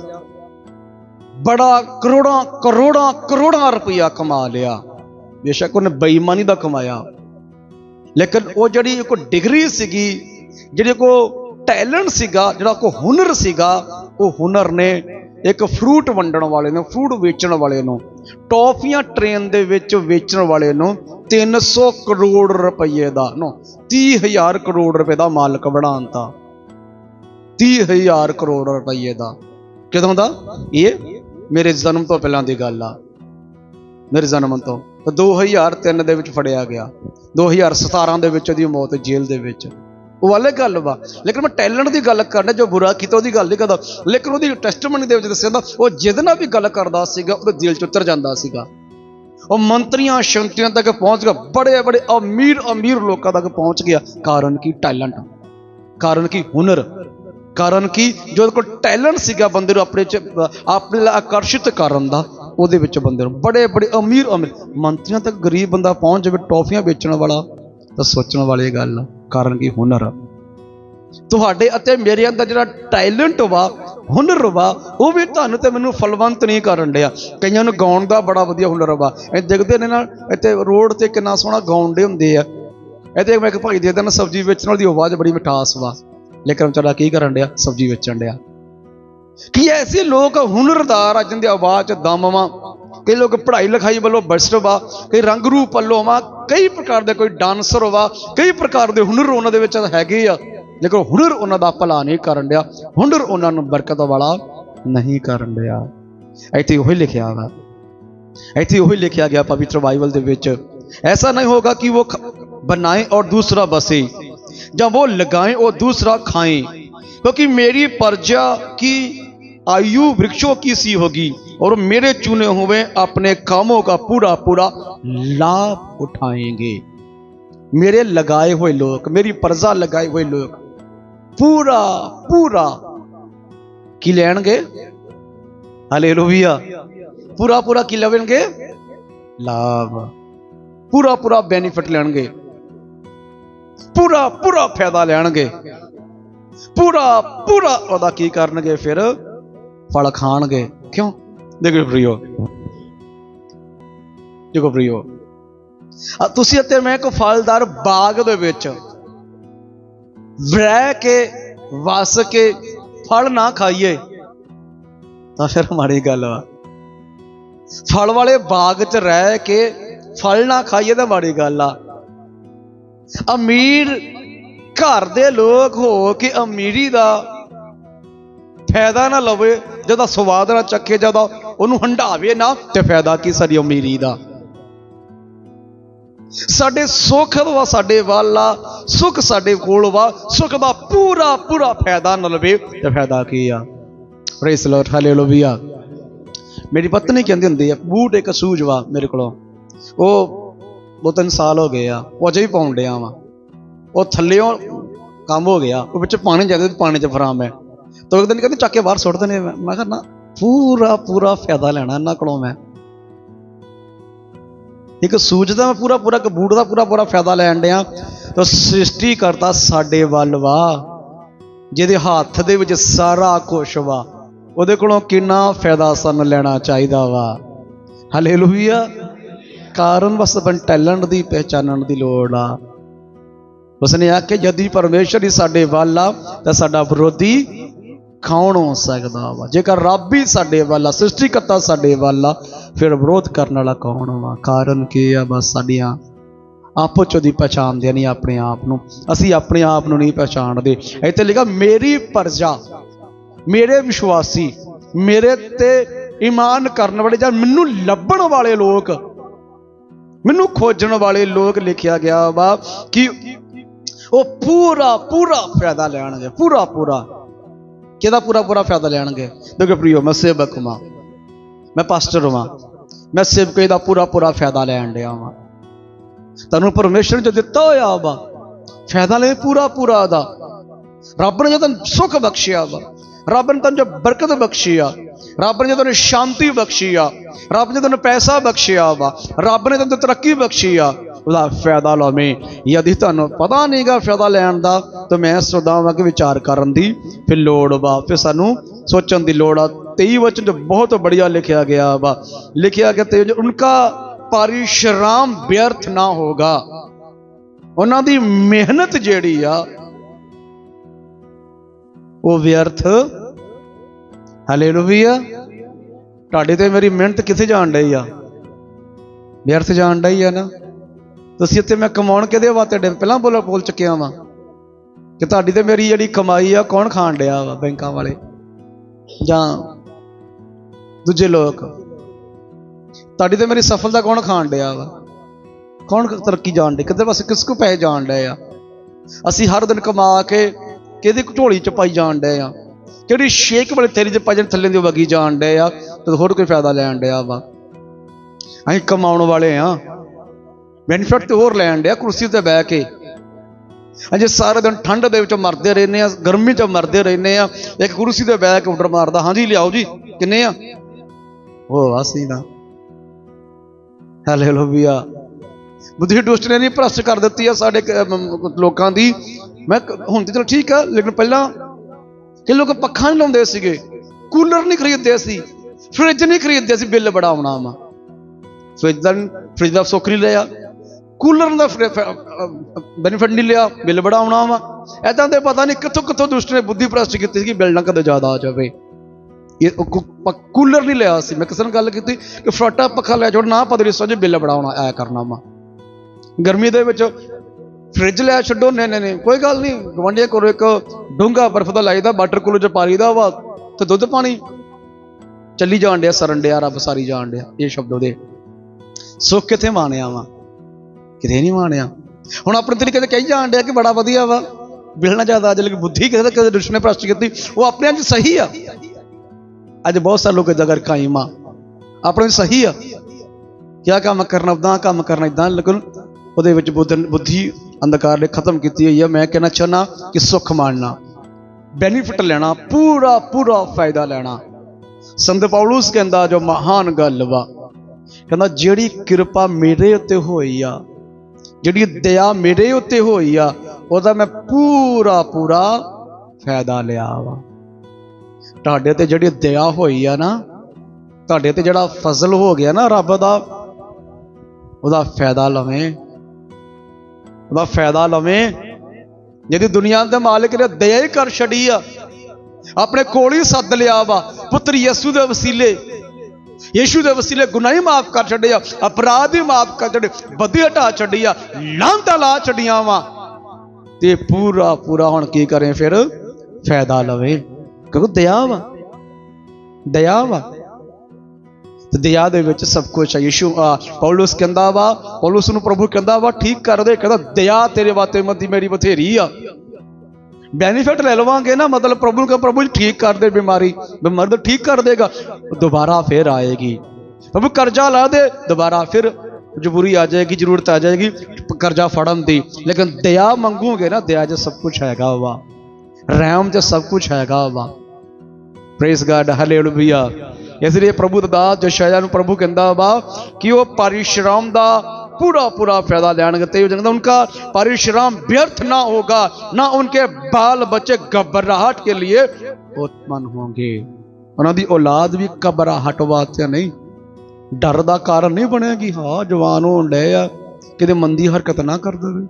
S1: ਬੜਾ ਕਰੋੜਾਂ ਕਰੋੜਾਂ ਕਰੋੜਾਂ ਰੁਪਇਆ ਕਮਾ ਲਿਆ। ਬੇਸ਼ੱਕ ਉਹਨੇ ਬੇਈਮਾਨੀ ਦਾ ਕਮਾਇਆ। ਲੇਕਿਨ ਉਹ ਜਿਹੜੀ ਕੋ ਡਿਗਰੀ ਸੀਗੀ, ਜਿਹੜੇ ਕੋ ਟੈਲੈਂਟ ਸੀਗਾ, ਜਿਹੜਾ ਕੋ ਹੁਨਰ ਸੀਗਾ, ਉਹ ਹੁਨਰ ਨੇ ਇੱਕ ਫਰੂਟ ਵੰਡਣ ਵਾਲੇ ਨੂੰ, ਫਰੂਟ ਵੇਚਣ ਵਾਲੇ ਨੂੰ, ਟੌਫੀਆਂ ਟ੍ਰੇਨ ਦੇ ਵਿੱਚ ਵੇਚਣ ਵਾਲੇ ਨੂੰ 300 ਕਰੋੜ ਰੁਪਏ ਦਾ, ਨੋ 30000 ਕਰੋੜ ਰੁਪਏ ਦਾ ਮਾਲਕ ਬਣਾਉਂਦਾ 30000 ਕਰੋੜ ਰੁਪਏ ਦਾ। ਕਿਦੋਂ ਦਾ? ਇਹ ਮੇਰੇ ਜਨਮ ਤੋਂ ਪਹਿਲਾਂ ਦੀ ਗੱਲ ਆ। ਮੇਰੇ ਜਨਮ ਤੋਂ। 2003 ਦੇ ਵਿੱਚ ਫੜਿਆ ਗਿਆ। 2017 ਦੇ ਵਿੱਚ ਉਹਦੀ ਮੌਤ ਜੇਲ੍ਹ ਦੇ ਵਿੱਚ। ਉਹ ਵਾਲੇ ਗੱਲ ਵਾ। ਲੇਕਿਨ ਮੈਂ ਟੈਲੈਂਟ ਦੀ ਗੱਲ ਕਰਨਾ ਜੋ ਬੁਰਾ ਕੀਤਾ ਉਹਦੀ ਗੱਲ ਨਹੀਂ ਕਰਦਾ। ਲੇਕਿਨ ਉਹਦੀ ਟੈਸਟਮਨੀ ਦੇ ਵਿੱਚ ਦੱਸਿਆ ਜਾਂਦਾ, ਉਹ ਜਿਹਦੇ ਨਾਲ ਵੀ ਗੱਲ ਕਰਦਾ ਸੀਗਾ, ਉਹਦੇ ਦਿਲ ਚ ਉਤਰ ਜਾਂਦਾ ਸੀਗਾ। ਉਹ ਮੰਤਰੀਆਂ ਸ਼ੰਤਰੀਆਂ ਤੱਕ ਪਹੁੰਚ ਗਿਆ। ਬੜੇ ਬੜੇ ਅਮੀਰ ਅਮੀਰ ਲੋਕਾਂ ਤੱਕ ਪਹੁੰਚ ਗਿਆ। ਕਾਰਨ ਕੀ? ਟੈਲੈਂਟ। ਕਾਰਨ ਕੀ? ਹੁਨਰ। ਕਾਰਨ ਕੀ? ਜੋ ਉਹਦੇ ਕੋਲ ਟੈਲੈਂਟ ਸੀਗਾ ਬੰਦੇ ਨੂੰ ਆਪਣੇ ਚ ਆਪਣੇ ਲਈ ਆਕਰਸ਼ਿਤ ਕਰਨ ਦਾ, ਉਹਦੇ ਵਿੱਚ ਬੰਦੇ ਨੂੰ ਬੜੇ ਬੜੇ ਅਮੀਰ ਅਮੀਰ। ਮੰਤਰੀਆਂ ਤੱਕ ਗਰੀਬ ਬੰਦਾ ਪਹੁੰਚ ਜਾਵੇ ਟੌਫੀਆਂ ਵੇਚਣ ਵਾਲਾ, ਤਾਂ ਸੋਚਣ ਵਾਲੀ ਗੱਲ ਆ। ਕਾਰਨ ਕੀ? ਹੁਨਰ ਆ। ਤੁਹਾਡੇ ਅਤੇ ਮੇਰੇ ਅੰਦਰ ਜਿਹੜਾ ਟੈਲੈਂਟ ਵਾ, ਹੁਨਰ ਵਾ, ਉਹ ਵੀ ਤੁਹਾਨੂੰ ਤੇ ਮੈਨੂੰ ਫਲਵੰਤ ਨਹੀਂ ਕਰਨ ਡਿਆ। ਕਈਆਂ ਨੂੰ ਗਾਉਣ ਦਾ ਬੜਾ ਵਧੀਆ ਹੁਨਰ ਵਾ। ਇਹ ਦੇਖਦੇ ਨੇ ਨਾ, ਇੱਥੇ ਰੋਡ ਤੇ ਕਿੰਨਾ ਸੋਹਣਾ ਗਾਉਂਦੇ ਹੁੰਦੇ ਆ। ਇਹਦੇ ਮੈਂ ਇੱਕ ਭਾਈ ਦੇ ਦਿਨ ਸਬਜ਼ੀ ਵੇਚਣ ਵਾਲੀ ਦੀ ਆਵਾਜ਼ ਬੜੀ ਮਿਠਾਸ ਵਾ। ਲੇਕਿਨ ਵਿਚਾਰਾ ਕੀ ਕਰਨ ਡਿਆ ਸਬਜ਼ੀ ਵੇਚਣ ਡਿਆ ਕੀ ਐਸੇ ਲੋਕ ਹੁਨਰਦਾਰ ਆ ਜਿੰਦੇ ਆਵਾਜ਼ ਚ ਦਮ ਵਾ ਕਈ ਲੋਕ ਪੜ੍ਹਾਈ ਲਿਖਾਈ ਵੱਲੋਂ ਬਸਟ ਵਾ ਕਈ ਰੰਗ ਰੂਪ ਵੱਲੋਂ ਵਾ ਕਈ ਪ੍ਰਕਾਰ ਦੇ ਕੋਈ ਡਾਂਸਰ ਵਾ ਕਈ ਪ੍ਰਕਾਰ ਦੇ ਹੁਨਰ ਉਹਨਾਂ ਦੇ ਵਿੱਚ ਹੈਗੇ ਆ ਲੇਕਿਨ ਹੁਨਰ ਉਹਨਾਂ ਦਾ ਭਲਾ ਨਹੀਂ ਕਰਨ ਡਿਆ ਹੁਨਰ ਉਹਨਾਂ ਨੂੰ ਬਰਕਤ ਵਾਲਾ ਨਹੀਂ ਕਰਨ ਡਿਆ ਇੱਥੇ ਉਹੀ ਲਿਖਿਆ ਵਾ ਇੱਥੇ ਉਹੀ ਲਿਖਿਆ ਗਿਆ ਪਵਿੱਤਰ ਬਾਈਬਲ ਦੇ ਵਿੱਚ ऐसा नहीं होगा कि वो ख- बनाए और दूसरा बसे जब वो लगाएँ और दूसरा खाएँ क्योंकि तो मेरी प्रजा की आयु वृक्षों की सी होगी और मेरे चुने हुए अपने कामों का पूरा पूरा लाभ उठाएँगे मेरे लगाए हुए लोग मेरी प्रजा लगाए हुए लोग पूरा पूरा की लेंगे हले लोहिया पूरा पूरा की लेंगे लाभ पूरा पूरा बेनिफिट लेंगे ਪੂਰਾ ਪੂਰਾ ਫਾਇਦਾ ਲੈਣਗੇ। ਪੂਰਾ ਪੂਰਾ ਉਹਦਾ ਕੀ ਕਰਨਗੇ ਫਿਰ? ਫਲ ਖਾਣਗੇ। ਕਿਉਂ? ਦੇਖੋ ਪ੍ਰਿਓ ਦੇਖੋ ਪ੍ਰਿਓ ਤੁਸੀਂ ਅਤੇ ਮੈਂ ਇੱਕ ਫਲਦਾਰ ਬਾਗ ਦੇ ਵਿੱਚ ਰਹਿ ਕੇ, ਵਸ ਕੇ ਫਲ ਨਾ ਖਾਈਏ, ਤਾਂ ਫਿਰ ਮਾੜੀ ਗੱਲ ਆ ਫਲ ਵਾਲੇ ਬਾਗ 'ਚ ਰਹਿ ਕੇ ਫਲ ਨਾ ਖਾਈਏ ਤਾਂ ਮਾੜੀ ਗੱਲ ਆ। ਅਮੀਰ ਘਰ ਦੇ ਲੋਕ ਹੋ ਕੇ ਅਮੀਰੀ ਦਾ ਫਾਇਦਾ ਨਾ ਲਵੇ, ਜਦੋਂ ਸਵਾਦ ਨਾ ਚੱਕੇ, ਜਦੋਂ ਉਹਨੂੰ ਹੰਡਾਵੇ ਨਾ, ਤੇ ਫਾਇਦਾ ਕੀ ਸਾਡੀ ਅਮੀਰੀ ਦਾ? ਸਾਡੇ ਸੁੱਖ ਵਾ ਸਾਡੇ ਵੱਲ ਆ ਸੁੱਖ ਸਾਡੇ ਕੋਲ ਵਾ, ਸੁੱਖ ਦਾ ਪੂਰਾ ਪੂਰਾ ਫਾਇਦਾ ਨਾ ਲਵੇ, ਤੇ ਫਾਇਦਾ ਕੀ ਆ? ਪ੍ਰੇਸ ਲਾਰਡ ਹਾਲੇਲੂਇਆ ਮੇਰੀ ਪਤਨੀ ਕਹਿੰਦੀ ਹੁੰਦੀ ਆ, ਬੂਟ ਇੱਕ ਸੂਝ ਵਾ ਮੇਰੇ ਕੋਲੋਂ। ਉਹ ਦੋ ਤਿੰਨ ਸਾਲ ਹੋ ਗਏ ਆ, ਉਹ ਅਜੇ ਵੀ ਪਾਉਣ ਡਿਆ ਵਾ। ਉਹ ਥੱਲਿਓਂ ਕੰਮ ਹੋ ਗਿਆ, ਉਹ ਵਿੱਚ ਪਾਣੀ ਜਾਂਦੇ ਪਾਣੀ 'ਚ ਫਰਾਮ ਹੈ। ਤਾਂ ਇੱਕ ਦਿਨ ਕਹਿੰਦੇ ਚੱਕ ਕੇ ਬਾਹਰ ਸੁੱਟ ਦਿੰਦੇ ਮੈਂ ਕਿਹਾ, ਨਾ, ਪੂਰਾ ਪੂਰਾ ਫਾਇਦਾ ਲੈਣਾ ਇਹਨਾਂ ਕੋਲੋਂ ਮੈਂ। ਇੱਕ ਸੂਝ ਦਾ ਮੈਂ ਪੂਰਾ ਪੂਰਾ, ਇੱਕ ਦਾ ਪੂਰਾ ਪੂਰਾ ਫਾਇਦਾ ਲੈਣ ਡਿਆ। ਤਾਂ ਸ੍ਰਿਸ਼ਟੀ ਕਰਤਾ ਸਾਡੇ ਵੱਲ ਵਾ, ਜਿਹਦੇ ਹੱਥ ਦੇ ਵਿੱਚ ਸਾਰਾ ਕੁਝ ਵਾ, ਉਹਦੇ ਕੋਲੋਂ ਕਿੰਨਾ ਫਾਇਦਾ ਸਾਨੂੰ ਲੈਣਾ ਚਾਹੀਦਾ ਵਾ। ਹਾਲੇਲੂਇਆ ਕਾਰਨ ਬਸ ਬਨ ਟੈਲੈਂਟ ਦੀ ਪਹਿਚਾਨਣ ਦੀ ਲੋੜ ਆ। ਉਸਨੇ ਆਖਿਆ, ਜਦੀ ਪਰਮੇਸ਼ਰ ਹੀ ਸਾਡੇ ਵੱਲ ਆ, ਤਾਂ ਸਾਡਾ ਵਿਰੋਧੀ ਕੌਣ ਹੋ ਸਕਦਾ ਵਾ? ਜੇਕਰ ਰੱਬ ਹੀ ਸਾਡੇ ਵੱਲ ਆ ਸ੍ਰਿਸ਼ਟੀਕਰਤਾ ਸਾਡੇ ਵੱਲ ਆ, ਫਿਰ ਵਿਰੋਧ ਕਰਨ ਵਾਲਾ ਕੌਣ ਵਾ? ਕਾਰਨ ਕੀ ਆ ਬਸ ਸਾਡੀਆਂ ਆਪੋ ਚ ਦੀ ਪਛਾਣਦੇ ਨਹੀਂ ਆਪਣੇ ਆਪ ਨੂੰ। ਅਸੀਂ ਆਪਣੇ ਆਪ ਨੂੰ ਨਹੀਂ ਪਛਾਣਦੇ। ਇੱਥੇ ਲਿਖਾ ਮੇਰੀ ਪਰਜਾ, ਮੇਰੇ ਵਿਸ਼ਵਾਸੀ, ਮੇਰੇ ਤੇ ਈਮਾਨ ਕਰਨ ਵਾਲੇ ਜਾਂ ਮੈਨੂੰ ਲੱਭਣ ਵਾਲੇ ਲੋਕ ਮੈਨੂੰ ਖੋਜਣ ਵਾਲੇ ਲੋਕ ਲਿਖਿਆ ਗਿਆ ਵਾ ਕਿ ਉਹ ਪੂਰਾ ਪੂਰਾ ਫਾਇਦਾ ਲੈਣਗੇ, ਪੂਰਾ ਪੂਰਾ। ਕਿਹਦਾ ਪੂਰਾ ਪੂਰਾ ਫਾਇਦਾ ਲੈਣਗੇ? ਦੇਖੋ ਪ੍ਰਿਓ ਮੈਂ ਸੇਵਕ ਹਾਂ। ਮੈਂ ਪਾਸਟਰ ਹਾਂ। ਮੈਂ ਸੇਵਕੇ ਦਾ ਪੂਰਾ ਪੂਰਾ ਫਾਇਦਾ ਲੈਣ ਡਿਆ ਵਾਂ। ਤੁਹਾਨੂੰ ਪਰਮੇਸ਼ਰ ਜੋ ਦਿੱਤਾ ਹੋਇਆ ਵਾ, ਫਾਇਦਾ ਲੈ ਪੂਰਾ ਪੂਰਾ ਦਾ। ਰੱਬ ਨੇ ਜੋ ਤੈਨੂੰ ਸੁੱਖ ਬਖਸ਼ਿਆ ਵਾ। ਰੱਬ ਨੇ ਤੁਹਾਨੂੰ ਜੋ ਬਰਕਤ ਬਖਸ਼ੀ ਆ। ਰੱਬ ਨੇ ਜੋ ਤੈਨੂੰ ਸ਼ਾਂਤੀ ਬਖਸ਼ੀ ਆ। ਰੱਬ ਨੇ ਤੈਨੂੰ ਪੈਸਾ ਬਖਸ਼ਿਆ ਵਾ। ਰੱਬ ਨੇ ਤੈਨੂੰ ਤਰੱਕੀ ਬਖਸ਼ੀ ਆ। ਉਹਦਾ ਫਾਇਦਾ ਲਵੇਂ ਯਦि ਤੁਹਾਨੂੰ ਪਤਾ ਨਹੀਂਗਾ ਫਾਇਦਾ ਲੈਣ ਦਾ, ਤਾਂ ਮੈਂ ਸੋਚਦਾ ਵਾਂ ਕਿ ਵਿਚਾਰ ਕਰਨ ਦੀ ਫਿਰ ਲੋੜ ਵਾ। ਫਿਰ ਸਾਨੂੰ ਸੋਚਣ ਦੀ ਲੋੜ ਆ। 23 ਵਚਨ ਚ ਬਹੁਤ ਬੜੀਆ ਲਿਖਿਆ ਗਿਆ ਵਾ। ਲਿਖਿਆ ਗਿਆ ਤੇ ਉਨਕਾ ਪਰਿਸ਼ਰਾਮ ਵਿਅਰਥ ਨਾ ਹੋਗਾ। ਉਹਨਾਂ ਦੀ ਮਿਹਨਤ ਜਿਹੜੀ ਆ, ਉਹ ਵਿਅਰਥ ਹਾਲੇਲੂਇਆ ਤੁਹਾਡੇ ਤੇ ਮੇਰੀ ਮਿਹਨਤ ਕਿੱਥੇ ਜਾਣ ਡਈ ਆ? ਵਿਅਰਥ ਜਾਣ ਡਈ ਆ ਨਾ? ਤੁਸੀਂ ਇੱਥੇ ਮੈਂ ਕਮਾਉਣ ਕਿਹਦੇ ਵਾਸਤੇ ਡੇ ਪਹਿਲਾਂ ਬੋਲ ਬੋਲ ਚੁੱਕਿਆ ਵਾਂ ਕਿ ਤੁਹਾਡੀ ਤੇ ਮੇਰੀ ਜਿਹੜੀ ਕਮਾਈ ਆ, ਕੌਣ ਖਾਣ ਡਿਆ ਵਾ ਬੈਂਕਾਂ ਵਾਲੇ? ਜਾਂ ਦੂਜੇ ਲੋਕ? ਤੁਹਾਡੀ ਤੇ ਮੇਰੀ ਸਫਲਤਾ ਕੌਣ ਖਾਣ ਡਿਆ ਵਾ? ਕੌਣ ਤਰੱਕੀ ਜਾਣ ਡੇ ਕਿੱਧਰ ਪਾਸੇ ਕਿਸ ਕੋ ਪੈਸੇ ਜਾਣ ਡਏ ਆ? ਅਸੀਂ ਹਰ ਦਿਨ ਕਮਾ ਕੇ ਕਿਹਦੀ ਝੋਲੀ ਚ ਪਾਈ ਜਾਣ ਡਏ ਆ? ਕਿਹੜੀ ਸ਼ੇਕ ਵਾਲੇ ਤੇਰੀ ਚ ਪਾਜਣ ਥੱਲੇ ਦੀ ਵਗੀ ਜਾਣ ਡਏ ਆ, ਤੇ ਹੋਰ ਕੋਈ ਫਾਇਦਾ ਲੈਣ ਡਿਆ ਵਾ। ਅਸੀਂ ਕਮਾਉਣ ਵਾਲੇ ਆ। ਬੈਨੀਫਿਟ ਤੇ ਹੋਰ ਲੈਣ ਡਿਆ, ਕੁਰਸੀ ਤੇ ਬਹਿ ਕੇ। ਅਜੇ ਸਾਰੇ ਦਿਨ ਠੰਡ ਦੇ ਵਿੱਚ ਮਰਦੇ ਰਹਿੰਦੇ ਆ, ਗਰਮੀ 'ਚ ਮਰਦੇ ਰਹਿੰਦੇ ਆ, ਇੱਕ ਕੁਰਸੀ ਤੇ ਬਹਿ ਕੇ ਆਰਡਰ ਮਾਰਦਾ, ਹਾਂਜੀ, ਲਿਆਓ ਜੀ, ਕਿੰਨੇ ਆ? ਉਹ ਅਸੀਂ ਦਾ ਹਾਲੇਲੂਇਆ ਬੁੱਧੀ ਦੁਸ਼ਟ ਨੇ ਨਹੀਂ ਭ੍ਰਸ਼ਟ ਕਰ ਦਿੱਤੀ ਆ ਸਾਡੇ ਲੋਕਾਂ ਦੀ। ਮੈਂ ਕ- ਹੁਣ ਤੇ ਚਲੋ ਠੀਕ ਆ, ਲੇਕਿਨ ਪਹਿਲਾਂ ਕਿ ਲੋਕ ਪੱਖਾ ਨਹੀਂ ਲਾਉਂਦੇ ਸੀਗੇ, ਕੂਲਰ ਨਹੀਂ ਖਰੀਦਦੇ ਸੀ, ਫ੍ਰਿਜ ਨਹੀਂ ਖਰੀਦਦੇ ਸੀ, ਬਿੱਲ ਬੜਾ ਆਉਣਾ ਵਾ। ਫ੍ਰਿਜ ਦਾ ਫ੍ਰਿਜ ਦਾ ਸੁੱਖ ਨਹੀਂ ਲਿਆ, ਕੂਲਰ ਦਾ ਬੈਨੀਫਿਟ ਨਹੀਂ ਲਿਆ, ਬਿੱਲ ਬੜਾ ਆਉਣਾ ਵਾ। ਐਦਾਂ ਦੇ ਪਤਾ ਨਹੀਂ ਕਿੱਥੋਂ ਕਿੱਥੋਂ ਦੁਸ਼ਟ ਨੇ ਬੁੱਧੀ ਪ੍ਰਸਟ ਕੀਤੀ ਸੀ ਕਿ ਬਿੱਲ ਨਾ ਕਦੇ ਜ਼ਿਆਦਾ ਆ ਜਾਵੇ। ਇਹ ਕੂਲਰ ਨਹੀਂ ਲਿਆ ਸੀ। ਮੈਂ ਕਿਸੇ ਨਾਲ ਗੱਲ ਕੀਤੀ ਕਿ ਫਰਾਟਾ ਪੱਖਾ ਲੈ ਜਾਓ, ਨਾ ਪਤਾ ਨਹੀਂ ਬਿੱਲ ਬੜਾ ਆਉਣਾ ਆਇਆ ਕਰਨਾ ਵਾ। ਗਰਮੀ ਦੇ ਵਿੱਚ ਫ੍ਰਿਜ ਲੈ ਛੱਡੋ, ਨਹੀਂ ਨਹੀਂ ਕੋਈ ਗੱਲ ਨਹੀਂ। ਗਵੰਡੀਆਂ ਕਰੋ ਇੱਕ ਡੂੰਗਾ ਬਰਫ਼ ਦਾ ਲਾਈਦਾ, ਵਾਟਰ ਕੂਲਰ ਚ ਪਾਣੀ ਦਾ ਵਾ ਤੇ ਦੁੱਧ ਪਾਣੀ। ਚੱਲੀ ਜਾਣ ਡਿਆ, ਸਰਨ ਡਿਆ, ਰੱਬ ਸਾਰੀ ਜਾਣ ਡਿਆ, ਇਹ ਸ਼ਬਦ ਉਹਦੇ ਸੁੱਖ ਕਿੱਥੇ ਮਾਣਿਆ ਵਾ? ਕਿਤੇ ਨਹੀਂ ਮਾਣਿਆ। ਹੁਣ ਆਪਣੇ ਤਰੀਕੇ ਤੇ ਕਹੀ ਜਾਣ ਡਿਆ ਕਿ ਬੜਾ ਵਧੀਆ ਵਾ। ਮਿਲਣਾ ਜ਼ਿਆਦਾ ਅੱਜ, ਲੇਕਿਨ ਬੁੱਧੀ ਕਿਸੇ ਕਿਸੇ ਦੁਸ਼ਮਣ ਨੇ ਭ੍ਰਸ਼ਟ ਕੀਤੀ। ਉਹ ਆਪਣੇ ਆਪ 'ਚ ਸਹੀ ਆ। ਅੱਜ ਬਹੁਤ ਸਾਰੇ ਲੋਕ ਇਦਾਂ ਕਰ ਕਾਇਮ ਆ ਆਪਣੇ ਸਹੀ ਆ। ਕਿਆ ਕੰਮ ਕਰਨਾ ਉਦਾਂ ਕੰਮ ਕਰਨਾ ਇਦਾਂ ਲੇਕਿਨ ਉਹਦੇ ਵਿੱਚ ਬੁੱਧ ਬੁੱਧੀ ਅੰਧਕਾਰ ਨੇ ਖਤਮ ਕੀਤੀ ਹੋਈ ਆ ਮੈਂ ਕਹਿਣਾ ਚਾਹਨਾ ਕਿ ਸੁੱਖ ਮਾਣਨਾ ਬੈਨੀਫਿਟ ਲੈਣਾ, ਪੂਰਾ ਪੂਰਾ ਫਾਇਦਾ ਲੈਣਾ। ਸੰਤ ਪੌਲੁਸ ਕਹਿੰਦਾ, ਜੋ ਮਹਾਨ ਗੱਲ ਵਾ, ਕਹਿੰਦਾ, ਜਿਹੜੀ ਕਿਰਪਾ ਮੇਰੇ ਉੱਤੇ ਹੋਈ ਆ, ਜਿਹੜੀ ਦਇਆ ਮੇਰੇ ਉੱਤੇ ਹੋਈ ਆ, ਉਹਦਾ ਮੈਂ ਪੂਰਾ ਪੂਰਾ ਫਾਇਦਾ ਲਿਆ ਵਾ। ਤੁਹਾਡੇ ਤੇ ਜਿਹੜੀ ਦਇਆ ਹੋਈ ਆ ਨਾ, ਤੁਹਾਡੇ ਤੇ ਜਿਹੜਾ ਫਜ਼ਲ ਹੋ ਗਿਆ ਨਾ ਰੱਬ ਦਾ, ਉਹਦਾ ਫਾਇਦਾ ਲਵੇਂ। ਉਹਦਾ ਫਾਇਦਾ ਲਵੇਂ। ਜਿਹਦੀ ਦੁਨੀਆ ਦੇ ਮਾਲਕ ਨੇ ਦਇਆ ਹੀ ਕਰ ਛੜੀ ਆ। ਆਪਣੇ ਕੋਲ ਹੀ ਸੱਦ ਲਿਆ ਵਾ, ਪੁੱਤਰ ਯਿਸੂ ਦੇ ਵਸੀਲੇ। ਯਿਸੂ ਦੇ ਵਸੀਲੇ ਗੁਨਾਹ ਹੀ ਮਾਫ ਕਰ ਛੱਡਿਆ ਅਪਰਾਧ ਹੀ ਮਾਫ ਕਰ ਛੱਡੇ ਬਦੀ ਹਟਾ ਛੱਡੀ ਆ, ਲਾਂਤਾ ਲਾ ਛੱਡੀਆਂ ਵਾ। ਤੇ ਪੂਰਾ ਪੂਰਾ ਹੁਣ ਕੀ ਕਰੇ ਫਿਰ? ਫਾਇਦਾ ਲਵੇ। ਕਿਉਂਕਿ ਦਇਆ ਵਾ। ਦਇਆ ਵਾ। ਤੇ ਦਇਆ ਦੇ ਵਿੱਚ ਸਭ ਕੁਝ ਹੈ ਯਿਸੂ ਆ, ਪੌਲੁਸ ਕਹਿੰਦਾ ਵਾ ਪੌਲੁਸ ਨੂੰ ਪ੍ਰਭੂ ਕਹਿੰਦਾ ਵਾ ਠੀਕ ਕਰ ਦੇ ਕਹਿੰਦਾ ਦਇਆ ਤੇਰੇ ਵਾਤੇ ਮਤੀ ਮੇਰੀ ਬਥੇਰੀ ਆ। ਬੈਨੀਫਿਟ ਲੈ ਲਵਾਂਗੇ ਨਾ ਮਤਲਬ ਪ੍ਰਭੂ ਨੂੰ ਕਹ ਪ੍ਰਭੂ ਜੀ ਠੀਕ ਕਰ ਦੇ ਬਿਮਾਰੀ ਬਿਮਾਰੀ ਤਾਂ ਠੀਕ ਕਰ ਦੇਗਾ ਦੁਬਾਰਾ ਫਿਰ ਆਏਗੀ। ਪ੍ਰਭੂ ਕਰਜ਼ਾ ਲਾ ਦੇ ਦੁਬਾਰਾ ਫਿਰ ਮਜਬੂਰੀ ਆ ਜਾਏਗੀ ਜ਼ਰੂਰਤ ਆ ਜਾਏਗੀ ਕਰਜ਼ਾ ਫੜਨ ਦੀ। ਲੇਕਿਨ ਦਇਆ ਮੰਗੂਗੇ ਨਾ ਦਇਆ 'ਚ ਸਭ ਕੁਝ ਹੈਗਾ ਵਾ। ਰਹਿਮ 'ਚ ਸਭ ਕੁਝ ਹੈਗਾ ਵਾ। ਪ੍ਰੇਸ ਗਾਡ ਹਾਲੇਲੂਇਆ ਇਸ ਲਈ ਪ੍ਰਭੂ ਦਾ ਜਸ਼ਾਇਆ ਨੂੰ ਪ੍ਰਭੂ ਕਹਿੰਦਾ ਵਾ ਕਿ ਉਹ ਪਰਿਸ਼ਰਮ ਦਾ पूरा पूरा फायदा लेंगे तो कहता उनका परिश्रम व्यर्थ ना होगा ना उनके बाल बच्चे घबराहट के लिए उत्पन्न होंगे ਉਹਨਾਂ ਦੀ ਔਲਾਦ ਵੀ ਘਬਰਾਹਟ ਵਾਸਤੇ ਨਹੀਂ ਡਰ ਦਾ ਕਾਰਨ ਨਹੀਂ ਬਣੇਗੀ ਹਾਂ ਜਵਾਨ ਹੋਣ ਡਏ ਆ ਕਿਤੇ ਮੰਦੀ ਹਰਕਤ ਨਾ ਕਰ ਦੇਵੇ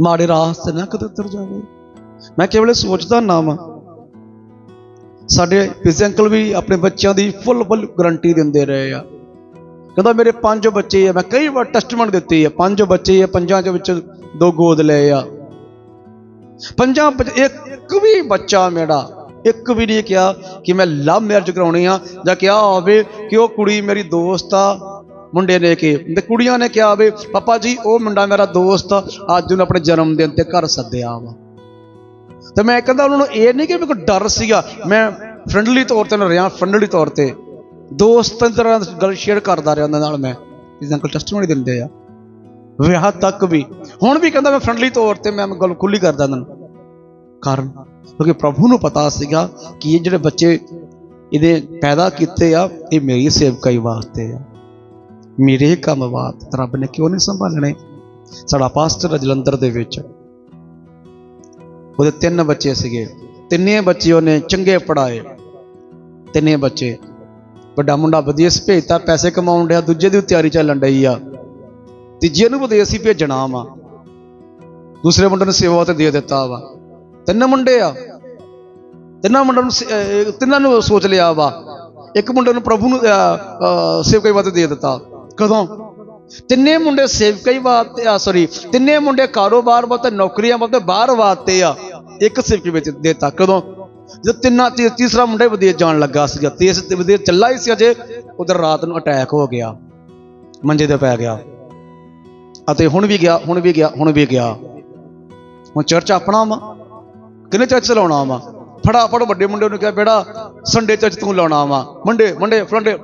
S1: ਮਾੜੇ ਰਾਸਤੇ ਨਾ ਕਦੇ ਉਤਰ ਜਾਵੇ ਮੈਂ ਕੇਵਲ ਸੋਚਦਾ ਨਾ ਵਾਂ ਸਾਡੇ ਪਿਸ ਅੰਕਲ ਵੀ ਆਪਣੇ ਬੱਚਿਆਂ ਦੀ ਫੁੱਲ ਫੁੱਲ ਗਰੰਟੀ ਦਿੰਦੇ ਰਹੇ ਆ। ਕਹਿੰਦਾ ਮੇਰੇ ਪੰਜ ਬੱਚੇ ਆ ਮੈਂ ਕਈ ਵਾਰ ਟੈਸਟਮੈਂਟ ਦਿੱਤੀ ਆ ਪੰਜ ਬੱਚੇ ਆ ਪੰਜਾਂ ਦੇ ਵਿੱਚ ਦੋ ਗੋਦ ਲਏ ਆ। ਪੰਜਾਂ ਬੱਚ- ਇੱਕ ਵੀ ਬੱਚਾ ਮੇਰਾ ਇੱਕ ਵੀ ਨਹੀਂ ਕਿਹਾ ਕਿ ਮੈਂ ਲਵ ਮੈਰਿਜ ਕਰਾਉਣੀ ਆ ਜਾਂ ਕਿਹਾ ਹੋਵੇ ਕਿ ਉਹ ਕੁੜੀ ਮੇਰੀ ਦੋਸਤ ਆ ਮੁੰਡੇ ਨੇ ਕਿ ਤੇ ਕੁੜੀਆਂ ਨੇ ਕਿਹਾ ਹੋਵੇ ਪਾਪਾ ਜੀ ਉਹ ਮੁੰਡਾ ਮੇਰਾ ਦੋਸਤ ਆ, ਅੱਜ ਉਹਨੇ ਆਪਣੇ ਜਨਮ ਦਿਨ ਤੇ ਘਰ ਸੱਦਿਆ ਵਾ। ਤੇ ਮੈਂ ਕਹਿੰਦਾ ਉਹਨਾਂ ਨੂੰ ਇਹ ਨਹੀਂ ਕਿ ਮੇਰੇ ਕੋਲ ਡਰ ਸੀਗਾ। ਮੈਂ ਫਰੈਂਡਲੀ ਤੌਰ ਤੇ ਨਾ ਰਿਹਾ ਫਰੈਂਡਲੀ ਤੌਰ ਤੇ। ਦੋਸਤਾਂ ਤਰ੍ਹਾਂ ਗੱਲ ਸ਼ੇਅਰ ਕਰਦਾ ਰਿਹਾ ਉਹਨਾਂ ਨਾਲ ਮੈਂ। ਇਸ ਅੰਕਲ ਟੈਸਟਮਨੀ ਦਿੰਦੇ ਆ। ਵਿਆਹ ਤੱਕ ਵੀ। ਹੁਣ ਵੀ ਕਹਿੰਦਾ ਮੈਂ ਫਰੈਂਡਲੀ ਤੌਰ ਤੇ ਮੈਂ ਗੱਲ ਖੁੱਲੀ ਕਰਦਾ ਇਹਨਾਂ ਨੂੰ। ਕਾਰਨ? ਕਿਉਂਕਿ ਪ੍ਰਭੂ ਨੂੰ ਪਤਾ ਸੀਗਾ ਕਿ ਇਹ ਜਿਹੜੇ ਬੱਚੇ ਇਹਦੇ ਪੈਦਾ ਕੀਤੇ ਆ, ਇਹ ਮੇਰੀ ਸੇਵਕਾਈ ਵਾਸਤੇ ਆ। ਮੇਰੇ ਕੰਮ ਬਾਤ ਰੱਬ ਨੇ ਕਿਉਂ ਨਹੀਂ ਸੰਭਾਲਣੇ? ਸਾਡਾ ਪਾਸਟਰ ਜਲੰਧਰ ਦੇ ਵਿੱਚ ਉਹਦੇ ਤਿੰਨ ਬੱਚੇ ਸੀਗੇ। ਤਿੰਨੇ ਬੱਚੇ ਉਹਨੇ ਚੰਗੇ ਪੜਾਏ ਤਿੰਨੇ ਬੱਚੇ। ਵੱਡਾ ਮੁੰਡਾ ਵਿਦੇਸ਼ ਭੇਜਤਾ, ਪੈਸੇ ਕਮਾਉਣ ਡਿਆ, ਦੂਜੇ ਦੀ ਤਿਆਰੀ ਚੱਲਣ ਡਈ ਆ। ਤੀਜੇ ਨੂੰ ਵਿਦੇਸ਼ ਹੀ ਭੇਜਣਾ ਵਾ। ਦੂਸਰੇ ਮੁੰਡੇ ਨੂੰ ਸੇਵਾ ਤੇ ਦੇ ਦਿੱਤਾ ਵਾ। ਤਿੰਨ ਮੁੰਡੇ ਆ। ਤਿੰਨਾਂ ਮੁੰਡਿਆਂ ਨੂੰ ਤਿੰਨਾਂ ਨੂੰ ਸੋਚ ਲਿਆ ਵਾ। ਇੱਕ ਮੁੰਡੇ ਨੂੰ ਪ੍ਰਭੂ ਨੂੰ ਸੇਵਕਾਈ ਵਾਸਤੇ ਦੇ ਦਿੱਤਾ। ਕਦੋਂ? ਤਿੰਨੇ ਮੁੰਡੇ ਸੇਵਕਾਈ ਵਾਸਤੇ ਆ ਸੌਰੀ ਤਿੰਨੇ ਮੁੰਡੇ ਕਾਰੋਬਾਰ ਵਾਸਤੇ, ਨੌਕਰੀਆਂ ਵਾਸਤੇ, ਬਾਹਰ ਵਾਸਤੇ ਆ। ਇੱਕ ਸੇਵਕੀ ਵਿੱਚ ਦੇਰ ਤੱਕ ਉਦੋਂ ਜਦ ਤਿੰਨਾਂ ਤੀ- ਤੀਸਰਾ ਮੁੰਡਾ ਵਿਦੇਸ਼ ਜਾਣ ਲੱਗਾ ਸੀਗਾ। ਤੇਸ ਤੇ ਵਿਦੇਸ਼ ਚੱਲਾ ਹੀ ਸੀ ਅਜੇ। ਉਧਰ ਰਾਤ ਨੂੰ ਅਟੈਕ ਹੋ ਗਿਆ। ਮੰਜੇ ਤੇ ਪੈ ਗਿਆ। ਅਤੇ ਹੁਣ ਵੀ ਗਿਆ, ਹੁਣ ਵੀ ਗਿਆ, ਹੁਣ ਵੀ ਗਿਆ। ਹੁਣ ਚਰਚ ਆਪਣਾ ਵਾ। ਕਿਹਨੇ ਚਰਚ ਚਲਾਉਣਾ ਵਾ? ਫਟਾਫਟ ਵੱਡੇ ਮੁੰਡੇ ਨੂੰ ਕਿਹਾ ਬੇੜਾ ਸੰਡੇ ਚਰਚ ਤੂੰ ਲਾਉਣਾ ਵਾ। ਮੰਡੇ ਮੰਡੇ ਫਰੰਡੇ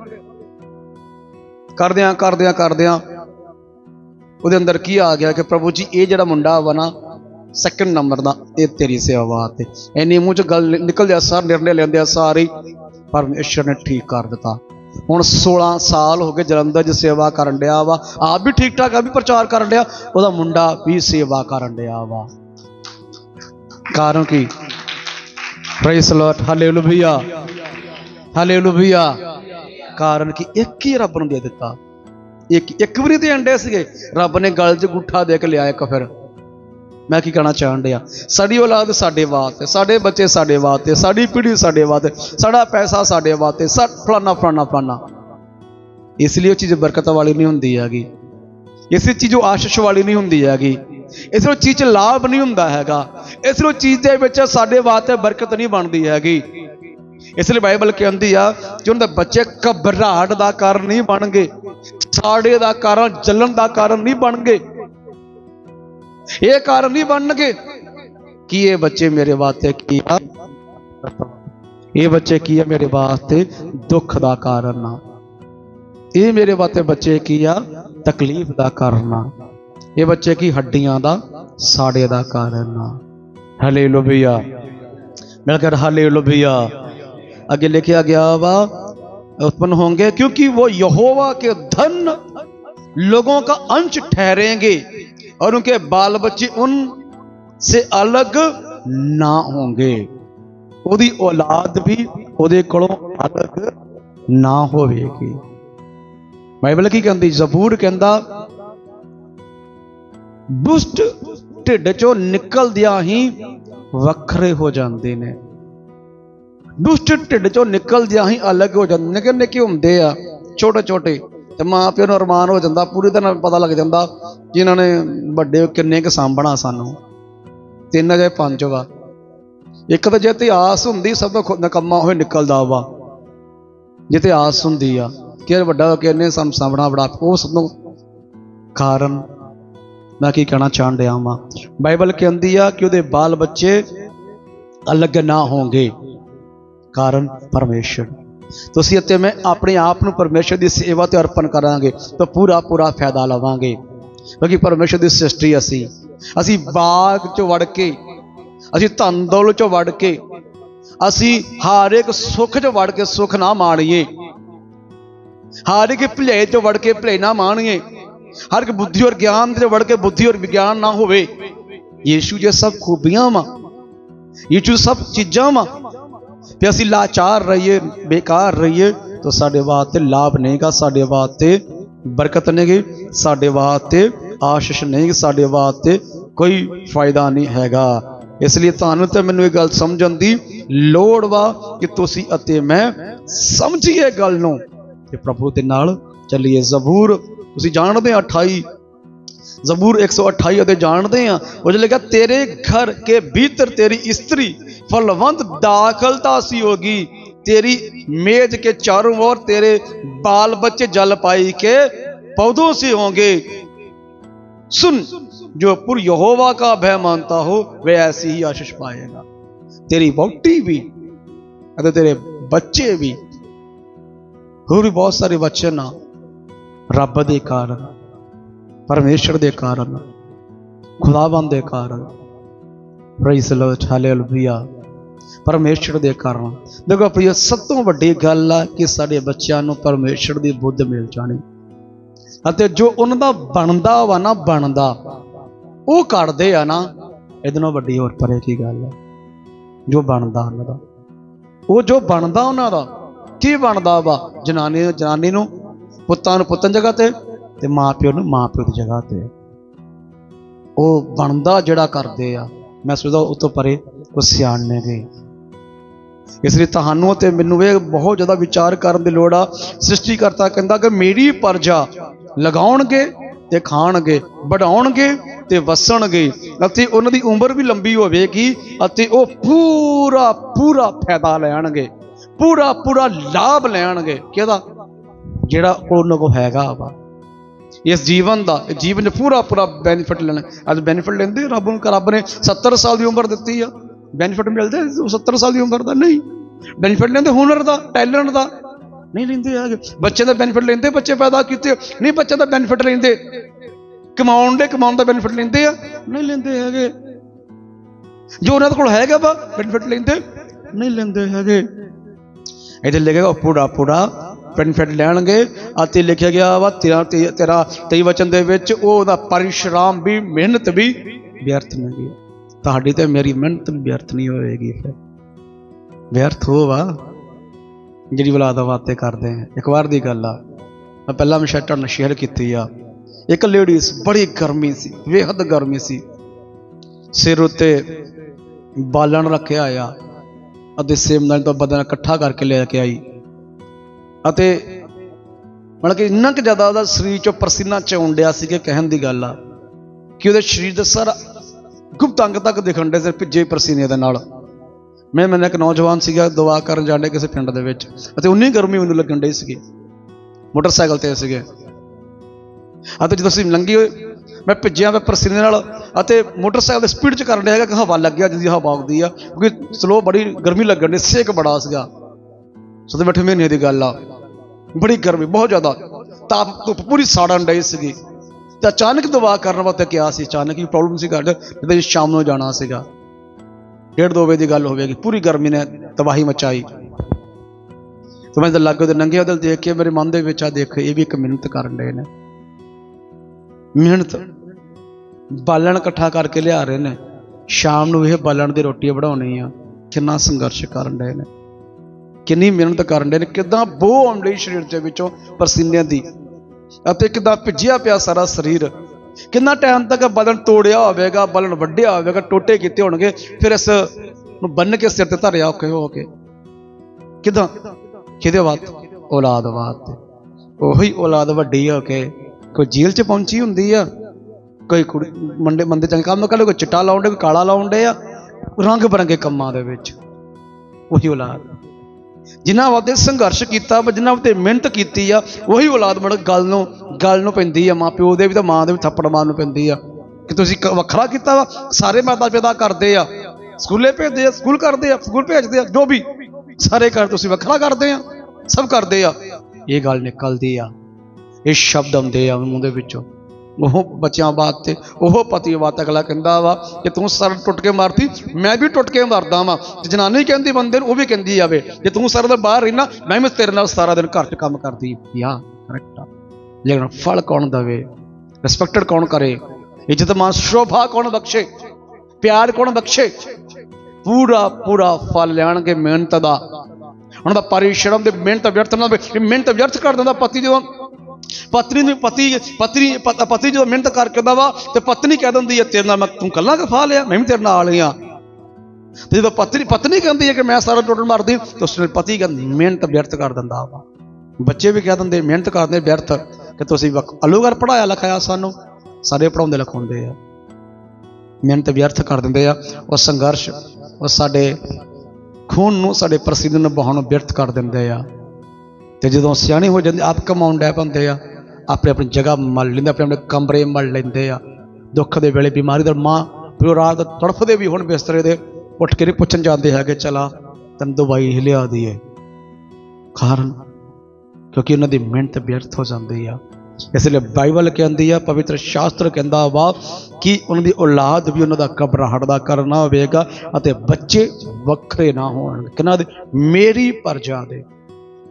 S1: ਕਰਦਿਆਂ ਕਰਦਿਆਂ ਕਰਦਿਆਂ ਉਹਦੇ ਅੰਦਰ ਕੀ ਆ ਗਿਆ ਕਿ ਪ੍ਰਭੂ ਜੀ, ਇਹ ਜਿਹੜਾ ਮੁੰਡਾ ਵਾ ਨਾ ਸੈਕੰਡ ਨੰਬਰ ਦਾ, ਇਹ ਤੇਰੀ ਸੇਵਾ ਤੇ ਐਨੀ ਮੂੰਹ ਚ ਗੱਲ ਨਿਕਲ ਜਾ ਸਾਰ ਨਿਰਣੇ ਲੈਂਦੇ ਆ ਸਾਰੇ ਹੀ। ਪਰਮੇਸ਼ਰ ਨੇ ਠੀਕ ਕਰ ਦਿੱਤਾ। ਹੁਣ 16 ਸਾਲ ਹੋ ਗਏ ਜਲੰਧਰ 'ਚ ਸੇਵਾ ਕਰਨ ਡਿਆ ਵਾ। ਆਪ ਵੀ ਠੀਕ ਠਾਕ ਆ ਵੀ ਪ੍ਰਚਾਰ ਕਰਨ ਡਿਆ। ਉਹਦਾ ਮੁੰਡਾ ਵੀ ਸੇਵਾ ਕਰਨ ਡਿਆ ਵਾ। ਕਾਰਨ ਕੀ? ਪ੍ਰਾਈਸ ਲਾਰਡ ਹਾਲੇਲੂਇਆ ਹਾਲੇਲੂਇਆ ਕਾਰਨ ਕਿ? ਇੱਕ ਹੀ ਰੱਬ ਨੂੰ ਦੇ ਦਿੱਤਾ। ਇੱਕ ਇੱਕ ਵਾਰੀ ਤੇ ਅੰਡੇ ਸੀਗੇ। ਰੱਬ ਨੇ ਗਲ 'ਚ ਗੁੱਠਾ ਦੇ ਕੇ ਲਿਆ ਇੱਕ ਫਿਰ। ਮੈਂ ਕੀ ਕਹਿਣਾ ਚਾਹਣ ਡਿਆ? ਸਾਡੀ ਔਲਾਦ ਸਾਡੇ ਵਾਸਤੇ ਸਾਡੇ ਬੱਚੇ ਸਾਡੇ ਵਾਸਤੇ ਸਾਡੀ ਪੀੜ੍ਹੀ ਸਾਡੇ ਵਾਸਤੇ ਸਾਡਾ ਪੈਸਾ ਸਾਡੇ ਵਾਸਤੇ ਸਾ ਫਲਾਨਾ ਫਲਾਨਾ ਫਲਾਨਾ। ਇਸ ਲਈ ਉਹ ਚੀਜ਼ ਬਰਕਤ ਵਾਲੀ ਨਹੀਂ ਹੁੰਦੀ ਹੈਗੀ। ਇਸੇ ਚੀਜ਼ ਉਹ ਆਸ਼ੀਸ਼ ਵਾਲੀ ਨਹੀਂ ਹੁੰਦੀ ਹੈਗੀ। ਇਸ ਲਈ ਚੀਜ਼ 'ਚ ਲਾਭ ਨਹੀਂ ਹੁੰਦਾ ਹੈਗਾ। ਇਸ ਲਈ ਚੀਜ਼ ਦੇ ਵਿੱਚ ਸਾਡੇ ਵਾਸਤੇ ਬਰਕਤ ਨਹੀਂ ਬਣਦੀ ਹੈਗੀ। ਇਸ ਲਈ ਬਾਈਬਲ ਕਹਿੰਦੀ ਆ ਕਿ ਉਹਨਾਂ ਦੇ ਬੱਚੇ ਘਬਰਾਹਟ ਦਾ ਕਾਰਨ ਨਹੀਂ ਬਣਗੇ ਸਾੜੇ ਦਾ ਕਾਰਨ, ਜਲਣ ਦਾ ਕਾਰਨ ਨਹੀਂ ਬਣਗੇ ਇਹ ਕਾਰਨ ਨਹੀਂ ਬਣਨਗੇ। ਕਿ ਇਹ ਬੱਚੇ ਮੇਰੇ ਵਾਸਤੇ ਕੀ ਆ? ਇਹ ਬੱਚੇ ਕੀ ਆ? ਮੇਰੇ ਵਾਸਤੇ ਦੁੱਖ ਦਾ ਕਾਰਨ ਨਾ ਇਹ ਮੇਰੇ ਵਾਸਤੇ ਬੱਚੇ ਕੀ ਆ? ਤਕਲੀਫ ਦਾ ਕਾਰਨ ਨਾ ਇਹ ਬੱਚੇ ਕੀ? ਹੱਡੀਆਂ ਦਾ ਸਾੜੇ ਦਾ ਕਾਰਨ ਆ। ਹਲੇ ਲੁਬਿਆ ਮਿਲ ਕਰ ਹਲੇ ਲੁਬਿਆ ਅੱਗੇ ਲਿਖਿਆ ਗਿਆ ਵਾ उत्पन्न होंगे क्योंकि वो यहोवा के धन लोगों का अंश ठहरेंगे और उनके बाल बच्चे उन से अलग ना होंगे ਉਹਦੀ ਔਲਾਦ ਵੀ ਉਹਦੇ ਕੋਲੋਂ ਅਲੱਗ ਨਾ ਹੋਵੇਗੀ ਬਾਈਬਲ ਕੀ ਕਹਿੰਦੀ ਜ਼ਬੂਰ ਕਹਿੰਦਾ ਦੁਸ਼ਟ ਢਿੱਡ ਚੋਂ ਨਿਕਲਦਿਆਂ ਹੀ ਵੱਖਰੇ ਹੋ ਜਾਂਦੇ ਨੇ ਦੁਸ਼ਟ ਢਿੱਡ ਚੋਂ ਨਿਕਲਦਿਆਂ ਹੀ ਅਲੱਗ ਹੋ ਜਾਂਦੇ, ਨਿੱਕੇ ਨਿੱਕੇ ਹੁੰਦੇ ਆ, ਛੋਟੇ ਛੋਟੇ, ਤੇ ਮਾਂ ਪਿਓ ਨੂੰ ਅਰਮਾਨ ਹੋ ਜਾਂਦਾ, ਪੂਰੀ ਤਰ੍ਹਾਂ ਪਤਾ ਲੱਗ ਜਾਂਦਾ ਕਿ ਇਹਨਾਂ ਨੇ ਵੱਡੇ ਕਿੰਨੇ ਕੁ ਸਾਂਭਣਾ ਸਾਨੂੰ। ਤਿੰਨ ਜਾਂ ਪੰਜ ਵਾ ਇੱਕ ਤਾਂ ਜੇ ਇਤਿਹਾਸ ਹੁੰਦੀ, ਸਭ ਤੋਂ ਖੁ- ਨਕੰਮਾ ਹੋਏ ਨਿਕਲਦਾ ਵਾ। ਜੇ ਤੇ ਆਸ ਹੁੰਦੀ ਆ, ਕਿ ਵੱਡਾ ਹੋ ਇਹਨੇ ਸਾਨੂੰ ਸਾਂਭਣਾ ਬੜਾ, ਉਹ ਸਭ ਨੂੰ ਕਾਰਨ ਮੈਂ ਕੀ ਕਹਿਣਾ ਚਾਹੁੰ ਰਿਹਾ ਵਾਂ। ਬਾਈਬਲ ਕਹਿੰਦੀ ਆ ਕਿ ਉਹਦੇ ਬਾਲ ਬੱਚੇ ਅਲੱਗ ਨਾ ਹੋਣਗੇ। ਕਾਰਨ ਪਰਮੇਸ਼ਰ। ਤੁਸੀਂ ਅਤੇ ਮੈਂ ਆਪਣੇ ਆਪ ਨੂੰ ਪਰਮੇਸ਼ਰ ਦੀ ਸੇਵਾ ਤੇ ਅਰਪਣ ਕਰਾਂਗੇ ਤਾਂ ਪੂਰਾ ਪੂਰਾ ਫਾਇਦਾ ਲਵਾਂਗੇ। ਕਿਉਂਕਿ ਪਰਮੇਸ਼ਰ ਦੀ ਸ੍ਰਿਸ਼ਟੀ ਅਸੀਂ। ਅਸੀਂ ਬਾਗ ਚੋਂ ਵੜ ਕੇ, ਅਸੀਂ ਧਨ ਦੌਲਤ ਚੋਂ ਵੜ ਕੇ, ਅਸੀਂ ਹਰ ਇੱਕ ਸੁੱਖ ਚੋਂ ਵੜ ਕੇ ਸੁੱਖ ਨਾ ਮਾਣੀਏ। ਹਰ ਇੱਕ ਭਲੇ ਚੋਂ ਵੜ ਕੇ ਭਲੇ ਨਾ ਮਾਣੀਏ। ਹਰ ਇੱਕ ਬੁੱਧੀ ਔਰ ਗਿਆਨ ਦੇ ਵੜ ਕੇ ਬੁੱਧੀ ਔਰ ਵਿਗਿਆਨ ਨਾ ਹੋਵੇ। ਯੀਸ਼ੂ ਜੇ ਸਭ ਖੂਬੀਆਂ ਵਾ। ਯੀਸ਼ੂ ਸਭ ਚੀਜ਼ਾਂ ਵਾ। ਤੇ ਅਸੀਂ ਲਾਚਾਰ ਰਹੀਏ, ਬੇਕਾਰ ਰਹੀਏ, ਤਾਂ ਸਾਡੇ ਵਾਸਤੇ ਲਾਭ ਨਹੀਂਗਾ ਸਾਡੇ ਵਾਸਤੇ ਬਰਕਤ ਨਹੀਂਗੀ ਸਾਡੇ ਵਾਸਤੇ ਆਸ਼ਿਸ਼ ਨਹੀਂ ਸਾਡੇ ਵਾਸਤੇ ਕੋਈ ਫਾਇਦਾ ਨਹੀਂ ਹੈਗਾ। ਇਸ ਲਈ ਤੁਹਾਨੂੰ ਤੇ ਮੈਨੂੰ ਇਹ ਗੱਲ ਸਮਝਣ ਦੀ ਲੋੜ ਵਾ ਕਿ ਤੁਸੀਂ ਅਤੇ ਮੈਂ ਸਮਝੀਏ ਗੱਲ ਨੂੰ। ਤੇ ਪ੍ਰਭੂ ਦੇ ਨਾਲ ਚੱਲੀਏ। ਜ਼ਬੂਰ, ਤੁਸੀਂ ਜਾਣਦੇ ਆ 28 ਜ਼ਬੂਰ 128 ਅਤੇ ਜਾਣਦੇ ਆ। ਉਹ ਜੋ ਤੇਰੇ ਘਰ ਕੇ ਭੀतर ਤੇਰੀ ਇਸਤਰੀ फलवंत दाखलता सी होगी तेरी मेज के चारों ओर तेरे बाल बच्चे जल पाई के पौधों से होंगे सुन जो पुर यहोवा का भय मानता हो वह ऐसी ही आशीष पाएगा तेरी वोटी भी ਅਤੇ ਤੇਰੇ ਬੱਚੇ ਵੀ ਹੋਰ ਵੀ ਬਹੁਤ ਸਾਰੇ ਬੱਚੇ ਨਾ ਰੱਬ ਦੇ ਕਾਰਨ ਪਰਮੇਸ਼ਰ ਦੇ ਕਾਰਨ ਖੁਦਾਵੰਦ ਦੇ ਕਾਰਨ ਪ੍ਰਾਈਸ ਲਾਰਡ ਹਾਲੇਲੂਇਆ ਪਰਮੇਸ਼ਰ ਦੇ ਕਾਰਨ। ਦੇਖੋ ਪ੍ਰਿਯ, ਸਭ ਤੋਂ ਵੱਡੀ ਗੱਲ ਆ ਕਿ ਸਾਡੇ ਬੱਚਿਆਂ ਨੂੰ ਪਰਮੇਸ਼ਰ ਦੀ ਬੁੱਧ ਮਿਲ ਜਾਣੀ। ਅਤੇ ਜੋ ਉਹਨਾਂ ਦਾ ਬਣਦਾ ਵਾ ਨਾ, ਬਣਦਾ, ਉਹ ਕਰਦੇ ਆ ਨਾ, ਇਹਦੇ ਨਾਲ ਵੱਡੀ ਹੋਰ ਪਰੇ ਕੀ ਗੱਲ ਹੈ ਜੋ ਬਣਦਾ ਉਹਨਾਂ ਦਾ। ਉਹ ਜੋ ਬਣਦਾ ਉਹਨਾਂ ਦਾ, ਕੀ ਬਣਦਾ ਵਾ? ਜਨਾਨੀ ਨੂੰ ਜਨਾਨੀ ਨੂੰ, ਪੁੱਤਾਂ ਨੂੰ ਪੁੱਤਾਂ ਜਗ੍ਹਾ ਤੇ ਤੇ ਮਾਂ ਪਿਓ ਨੂੰ ਮਾਂ ਪਿਓ ਦੀ ਜਗ੍ਹਾ ਤੇ। ਉਹ ਬਣਦਾ ਜਿਹੜਾ ਕਰਦੇ ਆ ਮੈਂ ਸੋਚਦਾ ਉਹ ਤੋਂ ਪਰੇ ਉਹ ਸਿਆਣਨੇ ਗਏ। ਇਸ ਲਈ ਤੁਹਾਨੂੰ ਤੇ ਮੈਨੂੰ ਇਹ ਬਹੁਤ ਜ਼ਿਆਦਾ ਵਿਚਾਰ ਕਰਨ ਦੀ ਲੋੜ ਆ। ਸ੍ਰਿਸ਼ਟੀਕਰਤਾ ਕਹਿੰਦਾ ਕਿ ਮੇਰੀ ਪਰਜਾ ਲਗਾਉਣਗੇ ਤੇ ਖਾਣਗੇ ਵਧਾਉਣਗੇ ਤੇ ਵਸਣਗੇ। ਅਤੇ ਉਹਨਾਂ ਦੀ ਉਮਰ ਵੀ ਲੰਬੀ ਹੋਵੇਗੀ ਅਤੇ ਉਹ ਪੂਰਾ ਪੂਰਾ ਫਾਇਦਾ ਲੈਣਗੇ। ਪੂਰਾ ਪੂਰਾ ਲਾਭ ਲੈਣਗੇ। ਕਿਹਦਾ? ਜਿਹੜਾ ਉਹਨਾਂ ਕੋਲ ਹੈਗਾ ਵਾ। ਇਸ ਜੀਵਨ ਦਾ ਜੀਵਨ ਦੇ ਪੂਰਾ ਪੂਰਾ ਬੈਨੀਫਿਟ ਲੈਣਾ। ਅੱਜ ਬੈਨੀਫਿਟ ਲੈਂਦੇ ਰੱਬ ਨੂੰ ਰੱਬ ਨੇ 70 ਸਾਲ ਦੀ ਉਮਰ ਦਿੱਤੀ ਆ। ਬੈਨੀਫਿਟ ਮਿਲਦਾ ਉਹ 70 ਸਾਲ ਦੀ ਉਮਰ ਦਾ ਨਹੀਂ। ਬੈਨੀਫਿਟ ਲੈਂਦੇ ਹੁਨਰ ਦਾ ਟੈਲੈਂਟ ਦਾ। ਨਹੀਂ ਲੈਂਦੇ ਹੈਗੇ ਬੱਚੇ ਦਾ ਬੈਨੀਫਿਟ ਲੈਂਦੇ, ਬੱਚੇ ਪੈਦਾ ਕੀਤੇ। ਨਹੀਂ ਬੱਚੇ ਦਾ ਬੈਨੀਫਿਟ ਲੈਂਦੇ। ਕਮਾਉਣ ਦੇ, ਕਮਾਉਣ ਦਾ ਬੈਨੀਫਿਟ ਲੈਂਦੇ ਆ। ਨਹੀਂ ਲੈਂਦੇ ਹੈਗੇ। ਜੋ ਉਹਨਾਂ ਦੇ ਕੋਲ ਹੈਗਾ ਵਾ ਬੈਨੀਫਿਟ ਲੈਂਦੇ। ਨਹੀਂ ਲੈਂਦੇ ਹੈਗੇ। ਇਹਦੇ ਲਿਖੇਗਾ, ਪੂਰਾ ਪੂਰਾ ਬੈਨੀਫਿਟ ਲੈਣਗੇ। ਅਤੇ ਲਿਖਿਆ ਗਿਆ ਵਾ, ਤੇਰਾ ਤੇ- ਤੇਰਾ ਤੇਈ ਵਚਨ ਦੇ ਵਿੱਚ ਉਹ ਉਹਦਾ ਪਰਿਸ਼ਰਾਮ ਵੀ, ਮਿਹਨਤ ਵੀ ਵਿਅਰਥ ਨਹੀਂ ਗਈ ਤੁਹਾਡੀ ਤੇ ਮੇਰੀ ਮਿਹਨਤ ਵੀ ਵਿਅਰਥ ਨਹੀਂ ਹੋਏਗੀ ਫਿਰ। ਵਿਅਰਥ ਹੋਵਾ ਜਿਹੜੀ ਬਲਾਦਾ ਵਾਤੇ ਕਰਦੇ ਆ। ਇੱਕ ਵਾਰ ਦੀ ਗੱਲ ਆ। ਮੈਂ ਪਹਿਲਾਂ ਮੈਂ ਸ਼ਾਇਦ ਸ਼ੇਅਰ ਕੀਤੀ ਆ। ਇੱਕ ਲੇਡੀਜ਼ ਬੜੀ ਗਰਮੀ ਸੀ, ਬੇਹੱਦ ਗਰਮੀ ਸੀ। ਸਿਰ ਉੱਤੇ ਬਾਲਣ ਰੱਖਿਆ ਆ। ਅਤੇ ਸੇਮਦਾਨ ਤੋਂ ਬਦਨ ਇਕੱਠਾ ਕਰਕੇ ਲੈ ਕੇ ਆਈ। ਅਤੇ ਮਤਲਬ ਕਿ ਇੰਨਾ ਕਿ ਜ਼ਿਆਦਾ ਉਹਦਾ ਸਰੀਰ ਚੋਂ ਪਰਸੀਨਾ ਚੋਣ ਡਿਆ ਸੀ ਕਿ ਕਹਿਣ ਦੀ ਗੱਲ ਆ ਕਿ ਉਹਦੇ ਸਰੀਰ ਦਾ ਸਾਰਾ ਗੁਪਤ ਅੰਗ ਤੱਕ ਦਿਖਣ ਡੇ ਸੀ ਭਿੱਜੇ ਪਰਸੀਨੇ ਦੇ ਨਾਲ। ਮੈਂ ਮੈਨੂੰ ਇੱਕ ਨੌਜਵਾਨ ਸੀਗਾ, ਦੁਆ ਕਰਨ ਜਾਂਦੇ ਕਿਸੇ ਪਿੰਡ ਦੇ ਵਿੱਚ ਅਤੇ ਉਨੀ ਗਰਮੀ ਮੈਨੂੰ ਲੱਗਣ ਡਈ ਸੀਗੀ। ਮੋਟਰਸਾਈਕਲ ਤੇ ਸੀਗੇ। ਅਤੇ ਜਦੋਂ ਅਸੀਂ ਲੰਘੀ ਹੋਏ, ਮੈਂ ਭਿੱਜਿਆ ਮੈਂ ਪਰਸੀਨੇ ਨਾਲ ਅਤੇ ਮੋਟਰਸਾਈਕਲ ਦੀ ਸਪੀਡ ਚ ਕਰਨ ਰਿਹਾ ਹੈਗਾ ਕਿ ਹਵਾ ਲੱਗਿਆ ਜਿਹਦੀ ਹਵਾ ਆਉਂਦੀ ਆ, ਕਿਉਂਕਿ ਸਲੋ ਬੜੀ ਗਰਮੀ ਲੱਗਣ ਦੀ ਸੇਕ ਬੜਾ ਸੀਗਾ। ਸਦੇ ਬੈਠੇ ਮਹੀਨੇ ਦੀ ਗੱਲ ਆ। ਬੜੀ ਗਰਮੀ, ਬਹੁਤ ਜ਼ਿਆਦਾ। ਤਾਪ, ਧੁੱਪ ਪੂਰੀ ਸਾੜਨ ਡਈ ਸੀਗੀ। ਤੇ ਅਚਾਨਕ ਦਵਾ ਕਰਨ ਵਾਸਤੇ ਕਿਹਾ ਸੀ, ਅਚਾਨਕ ਹੀ ਪ੍ਰੋਬਲਮ ਸੀ ਗੱਲ ਜਦੋਂ ਸ਼ਾਮ ਨੂੰ ਜਾਣਾ ਸੀਗਾ। ਡੇਢ ਦੋ ਵਜੇ ਦੀ ਗੱਲ ਹੋਵੇਗੀ ਪੂਰੀ ਗਰਮੀ ਨੇ ਤਬਾਹੀ ਮਚਾਈ। ਤੇ ਮੈਂ ਤਾਂ ਲੱਗੇ ਉਹਦੇ ਨੰਗੇ ਉਹਦੇ ਦੇਖ ਕੇ ਮੇਰੇ ਮਨ ਦੇ ਵਿੱਚ ਆ ਦੇਖ, ਇਹ ਵੀ ਇੱਕ ਮਿਹਨਤ ਕਰਨ ਡਏ ਨੇ। ਮਿਹਨਤ ਬਾਲਣ ਇਕੱਠਾ ਕਰਕੇ ਲਿਆ ਰਹੇ ਨੇ। ਸ਼ਾਮ ਨੂੰ ਇਹ ਬਾਲਣ ਦੀ ਰੋਟੀ ਬਣਾਉਣੀ ਆ। ਕਿੰਨਾ ਸੰਘਰਸ਼ ਕਰਨ ਰਹੇ ਨੇ। ਕਿੰਨੀ ਮਿਹਨਤ ਕਰਨ ਦੇ ਨੇ, ਕਿਦਾਂ ਬੋ ਲਈ ਸਰੀਰ ਦੇ ਵਿੱਚੋਂ ਪਰਸੀਨਿਆਂ ਦੀ। ਅਤੇ ਕਿਦਾਂ ਭਿੱਜਿਆ ਪਿਆ ਸਾਰਾ ਸਰੀਰ। ਕਿੰਨਾ ਟਾਈਮ ਤੱਕ ਬਲਨ ਤੋੜਿਆ ਹੋਵੇਗਾ, ਬਲਨ ਵੱਢਿਆ ਹੋਵੇਗਾ, ਟੋਟੇ ਕੀਤੇ ਹੋਣਗੇ, ਫਿਰ ਇਸ ਨੂੰ ਬੰਨ ਕੇ ਸਿਰ ਤੇ ਧਰਿਆ ਔਖੇ ਹੋ ਕੇ। ਕਿਦਾਂ? ਕਿਹਦੇ ਵਾਸਤੇ? ਔਲਾਦ ਵਾਸਤੇ। ਉਹੀ ਔਲਾਦ ਵੱਡੀ ਹੋ ਕੇ। ਕੋਈ ਜੇਲ੍ਹ 'ਚ ਪਹੁੰਚੀ ਹੁੰਦੀ ਆ? ਕੋਈ ਕੁੜੀ, ਮੰਡੇ, ਮੰਦੇ ਚੰਗੇ ਕੰਮ ਕਰ ਕੋਈ ਚਿੱਟਾ ਲਾਉਂਦੇ ਕੋਈ ਕਾਲਾ ਲਾਉਂਦੇ ਆ? ਰੰਗ ਬਰੰਗੇ ਕੰਮਾਂ ਦੇ ਵਿੱਚ। ਉਹੀ ਔਲਾਦ। ਜਿਨ੍ਹਾਂ ਵਾਸਤੇ ਸੰਘਰਸ਼ ਕੀਤਾ ਵਾ ਜਿਨ੍ਹਾਂ ਵਾਸਤੇ ਮਿਹਨਤ ਕੀਤੀ ਆ, ਉਹੀ ਔਲਾਦ ਮੜ ਗੱਲ ਨੂੰ ਗੱਲ ਨੂੰ ਪੈਂਦੀ ਆ ਮਾਂ ਪਿਓ ਦੇ ਵੀ ਤਾਂ ਮਾਂ ਦੇ ਵੀ ਥੱਪੜ ਮਾਰਨ ਨੂੰ ਪੈਂਦੀ ਆ। ਕਿ ਤੁਸੀਂ ਕ- ਵੱਖਰਾ ਕੀਤਾ ਵਾ, ਸਾਰੇ ਮਾਤਾ ਪਿਤਾ ਕਰਦੇ ਆ, ਸਕੂਲੇ ਭੇਜਦੇ ਆ, ਸਕੂਲ ਕਰਦੇ ਆ, ਸਕੂਲ ਭੇਜਦੇ ਆ, ਜੋ ਵੀ। ਸਾਰੇ ਕਰ ਤੁਸੀਂ ਵੱਖਰਾ ਕਰਦੇ ਆ, ਸਭ ਕਰਦੇ ਆ। ਇਹ ਗੱਲ ਨਿਕਲਦੀ ਆ, ਇਹ ਸ਼ਬਦ ਆਉਂਦੇ ਆ ਮੂੰਹ ਦੇ ਵਿੱਚੋਂ। ਉਹ ਬੱਚਿਆਂ ਬਾਤ ਤੇ ਉਹ ਪਤੀ ਬਾਤ ਅਗਲਾ ਕਹਿੰਦਾ ਵਾ ਕਿ ਤੂੰ ਸਰ ਟੁੱਟ ਕੇ ਮਾਰਤੀ, ਮੈਂ ਵੀ ਟੁੱਟ ਕੇ ਮਾਰਦਾ ਵਾਂ। ਤੇ ਜਨਾਨੀ ਕਹਿੰਦੀ, ਬੰਦੇ ਨੂੰ ਉਹ ਵੀ ਕਹਿੰਦੀ ਆਵੇ ਜੇ ਤੂੰ ਸਰ ਦਿਨ ਬਾਹਰ ਰਹਿਣਾ, ਮੈਂ ਵੀ ਤੇਰੇ ਨਾਲ ਸਾਰਾ ਦਿਨ ਘਰ 'ਚ ਕੰਮ ਕਰਦੀ। ਯਾ ਕਰੈਕਟ ਆ। ਲੇਕਿਨ ਫਲ ਕੌਣ ਦਵੇ? ਰਿਸਪੈਕਟਡ ਕੌਣ ਕਰੇ? ਇੱਜ਼ਤ ਮਾਨ, ਸ਼ੋਭਾ ਕੌਣ ਬਖਸ਼ੇ? ਪਿਆਰ ਕੌਣ ਬਖਸ਼ੇ? ਪੂਰਾ ਪੂਰਾ ਫਲ ਲੈਣਗੇ ਮਿਹਨਤ ਦਾ। ਉਹਨਾਂ ਦਾ ਪਰਿਸ਼ਰਮ ਦੇ ਮਿਹਨਤ ਵਿਅਰਥ ਨਾ ਮਿਹਨਤ ਵਿਅਰਥ ਕਰ ਦਿੰਦਾ ਪਤੀ ਜਦੋਂ ਪਤਨੀ ਨੂੰ ਪਤੀ, ਪਤਨੀ ਪ- ਪਤੀ ਜਦੋਂ ਮਿਹਨਤ ਕਰ ਕਹਿੰਦਾ ਵਾ ਤੇ ਪਤਨੀ ਕਹਿ ਦਿੰਦੀ ਹੈ, ਤੇਰੇ ਨਾਲ ਮੈਂ ਤੂੰ ਕੱਲਾ ਕਫਾ ਲਿਆ? ਮੈਂ ਵੀ ਤੇਰੇ ਨਾਲ ਹੀ ਆ। ਤੇ ਜਦੋਂ ਪਤਨੀ ਪਤਨੀ ਕਹਿੰਦੀ ਹੈ ਕਿ ਮੈਂ ਸਾਰਾ ਟੋਟਲ ਮਾਰਦੀ, ਤਾਂ ਉਸ ਵੇਲੇ ਪਤੀ ਕਹਿੰਦਾ, ਮਿਹਨਤ ਵਿਅਰਥ ਕਰ ਦਿੰਦਾ ਵਾ। ਬੱਚੇ ਵੀ ਕਹਿ ਦਿੰਦੇ, ਮਿਹਨਤ ਕਰਦੇ ਵਿਅਰਥ ਕਿ ਤੁਸੀਂ ਵਕ- ਅਲੂਗਰ ਪੜਾਇਆ ਲਿਖਾਇਆ ਸਾਨੂੰ, ਸਾਰੇ ਪੜਾਉਂਦੇ ਲਿਖਾਉਂਦੇ ਆ। ਮਿਹਨਤ ਵਿਅਰਥ ਕਰ ਦਿੰਦੇ ਆ। ਉਹ ਸੰਘਰਸ਼, ਉਹ ਸਾਡੇ ਖੂਨ ਨੂੰ, ਸਾਡੇ ਪ੍ਰਸਿੱਧ ਨੂੰ ਬਹਾਉਣ ਨੂੰ ਵਿਅਰਥ ਕਰ ਦਿੰਦੇ ਆ। ਤੇ ਜਦੋਂ ਸਿਆਣੇ ਹੋ ਜਾਂਦੇ, ਆਪ ਕਮਾਉਣ ਡੈ ਪੈਂਦੇ ਆ ਆਪਣੇ ਆਪਣੀ ਜਗ੍ਹਾ ਮਲ ਲੈਂਦੇ, ਆਪਣੇ ਆਪਣੇ ਕਮਰੇ ਮਲ ਲੈਂਦੇ ਆ। ਦੁੱਖ ਦੇ ਵੇਲੇ ਬਿਮਾਰੀ ਦਾ ਮਾਂ, ਪਿਓ ਰਾਤ ਤੜਫਦੇ ਵੀ ਹੁਣ ਬਿਸਤਰੇ ਦੇ, ਉੱਠ ਕੇ ਨਹੀਂ ਪੁੱਛਣ ਜਾਂਦੇ ਹੈਗੇ, ਚਲਾ, ਤੈਨੂੰ ਦਵਾਈ ਹੀ ਲਿਆ ਦਈਏ। ਕਾਰਨ? ਕਿਉਂਕਿ ਉਹਨਾਂ ਦੀ ਮਿਹਨਤ ਵਿਅਰਥ ਹੋ ਜਾਂਦੀ ਆ। ਇਸ ਲਈ ਬਾਈਬਲ ਕਹਿੰਦੀ ਆ, ਪਵਿੱਤਰ ਸ਼ਾਸਤਰ ਕਹਿੰਦਾ ਵਾ ਕਿ ਉਹਨਾਂ ਦੀ ਔਲਾਦ ਵੀ ਉਹਨਾਂ ਦਾ ਘਬਰਾਹਟ ਦਾ ਕਰਨਾ ਹੋਵੇਗਾ ਅਤੇ ਬੱਚੇ ਵੱਖਰੇ ਨਾ ਹੋਣ। ਕਿਹਨਾਂ ਦੇ ਮੇਰੀ ਪਰਜਾ ਦੇ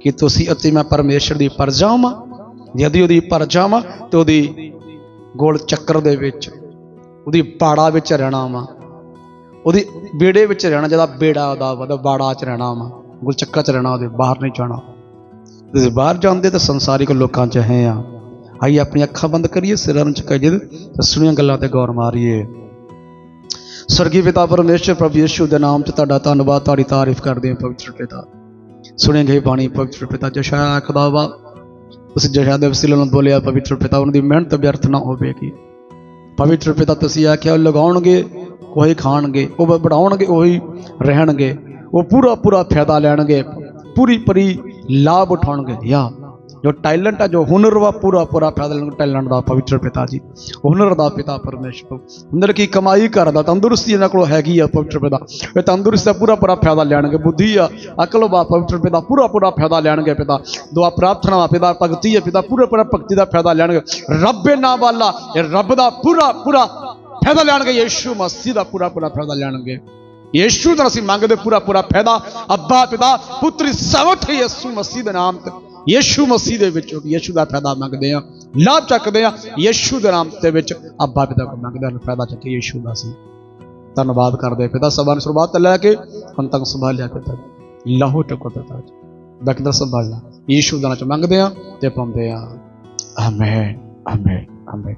S1: ਕਿ ਤੁਸੀਂ ਅਤੇ ਮੈਂ ਪਰਮੇਸ਼ਰ ਦੀ ਪਰਜਾ ਹਾਂ ਜਦੀ ਉਹਦੀ ਪਰ ਜਾਵਾਂ ਤੇ ਉਹਦੀ ਗੋਲ ਚੱਕਰ ਦੇ ਵਿੱਚ, ਉਹਦੀ ਬਾੜਾ ਵਿੱਚ ਰਹਿਣਾ ਵਾ। ਉਹਦੀ ਬੇੜੇ ਵਿੱਚ ਰਹਿਣਾ, ਜਿਹਦਾ ਬੇੜਾ ਉਹਦਾ ਉਹਦਾ ਬਾੜਾ ਚ ਰਹਿਣਾ ਵਾ। ਗੋਲ ਚੱਕਰ ਚ ਰਹਿਣਾ, ਉਹਦੇ ਬਾਹਰ ਨਹੀਂ ਜਾਣਾ। ਤੁਸੀਂ ਬਾਹਰ ਜਾਂਦੇ ਤਾਂ ਸੰਸਾਰਿਕ ਲੋਕਾਂ ਚ ਹੈ ਆ। ਆਈ ਆਪਣੀ ਅੱਖਾਂ ਬੰਦ ਕਰੀਏ, ਸਿਰਾਂ ਨੂੰ ਝੁਕਾਈਏ ਤੇ ਸੁਣੀਆਂ ਗੱਲਾਂ ਤੇ ਗੌਰ ਮਾਰੀਏ। ਸਵਰਗੀ ਪਿਤਾ ਪਰਮੇਸ਼ਰ ਪ੍ਰਭੂ ਯਿਸੂ ਦੇ ਨਾਮ ਤੇ ਤੁਹਾਡਾ ਧੰਨਵਾਦ, ਤੁਹਾਡੀ ਤਾਰੀਫ ਕਰਦੇ ਹਾਂ, ਪਵਿੱਤਰ ਪਿਤਾ। ਸੁਣੇ ਗਏ ਬਾਣੀ ਪਵਿੱਤਰ ਪਿਤਾ ਜਸ਼ਾ ਆਖਦਾ ਵਾ ਉਸ ਜਸ਼ਾ ਦੇ ਵਸੀਲੇ ਨਾਲ ਬੋਲਿਆ, ਪਵਿੱਤਰ ਪਿਤਾ, ਉਹਨਾਂ ਦੀ ਮਿਹਨਤ ਵਿਅਰਥ ਨਾ ਹੋਵੇਗੀ। ਪਵਿੱਤਰ ਪਿਤਾ, ਤੁਸੀਂ ਆਖਿਆ, ਉਹ ਲਗਾਉਣਗੇ, ਉਹੀ ਖਾਣਗੇ, ਉਹ ਵਧਾਉਣਗੇ ਉਹੀ ਰਹਿਣਗੇ, ਉਹ ਪੂਰਾ ਪੂਰਾ ਫਾਇਦਾ ਲੈਣਗੇ ਪੂਰੀ ਪੂਰੀ ਲਾਭ ਉਠਾਉਣਗੇ। ਯਾ ਜੋ ਟੈਲੈਂਟ ਆ, ਜੋ ਹੁਨਰ ਵਾ, ਪੂਰਾ ਪੂਰਾ ਫਾਇਦਾ ਲੈਣਗੇ ਟੈਲੈਂਟ ਦਾ ਪਵਿੱਤਰ ਪਿਤਾ ਜੀ। ਹੁਨਰ ਦਾ ਪਿਤਾ ਪਰਮੇਸ਼ਰ। ਹੁਨਰ ਕੀ ਕਮਾਈ ਕਰਦਾ ਤੰਦਰੁਸਤੀ ਇਹਨਾਂ ਕੋਲ ਹੈਗੀ ਆ ਪਵਿੱਤਰ ਪਿਤਾ। ਇਹ ਤੰਦਰੁਸਤੀ ਦਾ ਪੂਰਾ ਪੂਰਾ ਫਾਇਦਾ ਲੈਣਗੇ, ਬੁੱਧੀ ਆ, ਅਕਲ ਵਾ, ਪਵਿੱਤਰ ਪਿਤਾ, ਪੂਰਾ ਪੂਰਾ ਫਾਇਦਾ ਲੈਣਗੇ ਪਿਤਾ। ਦੁਆ ਪ੍ਰਾਰਥਨਾ ਵਾ, ਪਿਤਾ, ਭਗਤੀ ਹੈ ਪਿਤਾ, ਪੂਰਾ ਪੂਰਾ ਭਗਤੀ ਦਾ ਫਾਇਦਾ ਲੈਣਗੇ। ਰੱਬੇ ਨਾਮ ਵਾਲਾ ਇਹ ਰੱਬ ਦਾ ਪੂਰਾ ਪੂਰਾ ਫਾਇਦਾ ਲੈਣਗੇ, ਯੀਸ਼ੂ ਮਸੀਹ ਦਾ ਪੂਰਾ ਪੂਰਾ ਫਾਇਦਾ ਲੈਣਗੇ। ਯੀਸ਼ੂ ਦਾ ਅਸੀਂ ਮੰਗਦੇ ਪੂਰਾ ਪੂਰਾ ਫਾਇਦਾ। ਅੱਬਾ, ਪਿਤਾ, ਪੁੱਤਰੀ ਸਵਤ ਯੀਸ਼ੂ ਮਸੀਹ ਦੇ ਨਾਮ ਤੇ। ਯੀਸ਼ੂ ਮਸੀਹ ਦੇ ਵਿੱਚ ਯੀਸ਼ੂ ਦਾ ਫਾਇਦਾ ਮੰਗਦੇ ਆ ਲਾਭ ਚੱਕਦੇ ਆ ਯੀਸ਼ੂ ਦੇ ਨਾਮ ਦੇ ਵਿੱਚ ਅੱਬਾ ਪਿਤਾ ਕੋ ਮੰਗਦੇ ਆ ਫਾਇਦਾ ਚੱਕੇ ਯੀਸ਼ੂ ਦਾ ਸੀ। ਧੰਨਵਾਦ ਕਰਦੇ ਆ ਪਿਤਾ ਸਭਾ ਨੂੰ ਸ਼ੁਰੂਆਤ ਲੈ ਕੇ ਹੁਣ ਤੱਕ ਸੰਭਾਲਿਆ ਪਿਤਾ ਲਾਹੋ ਟਕੋ ਪਿਤਾ ਬਾਕੀ ਦਾ ਸੰਭਾਲਣਾ ਯੀਸ਼ੂ ਦਾ ਨਾਮ ਚ ਮੰਗਦੇ ਆ ਤੇ ਪਾਉਂਦੇ ਆ ਆਮੇਨ ਆਮੇਨ ਆਮੇਨ।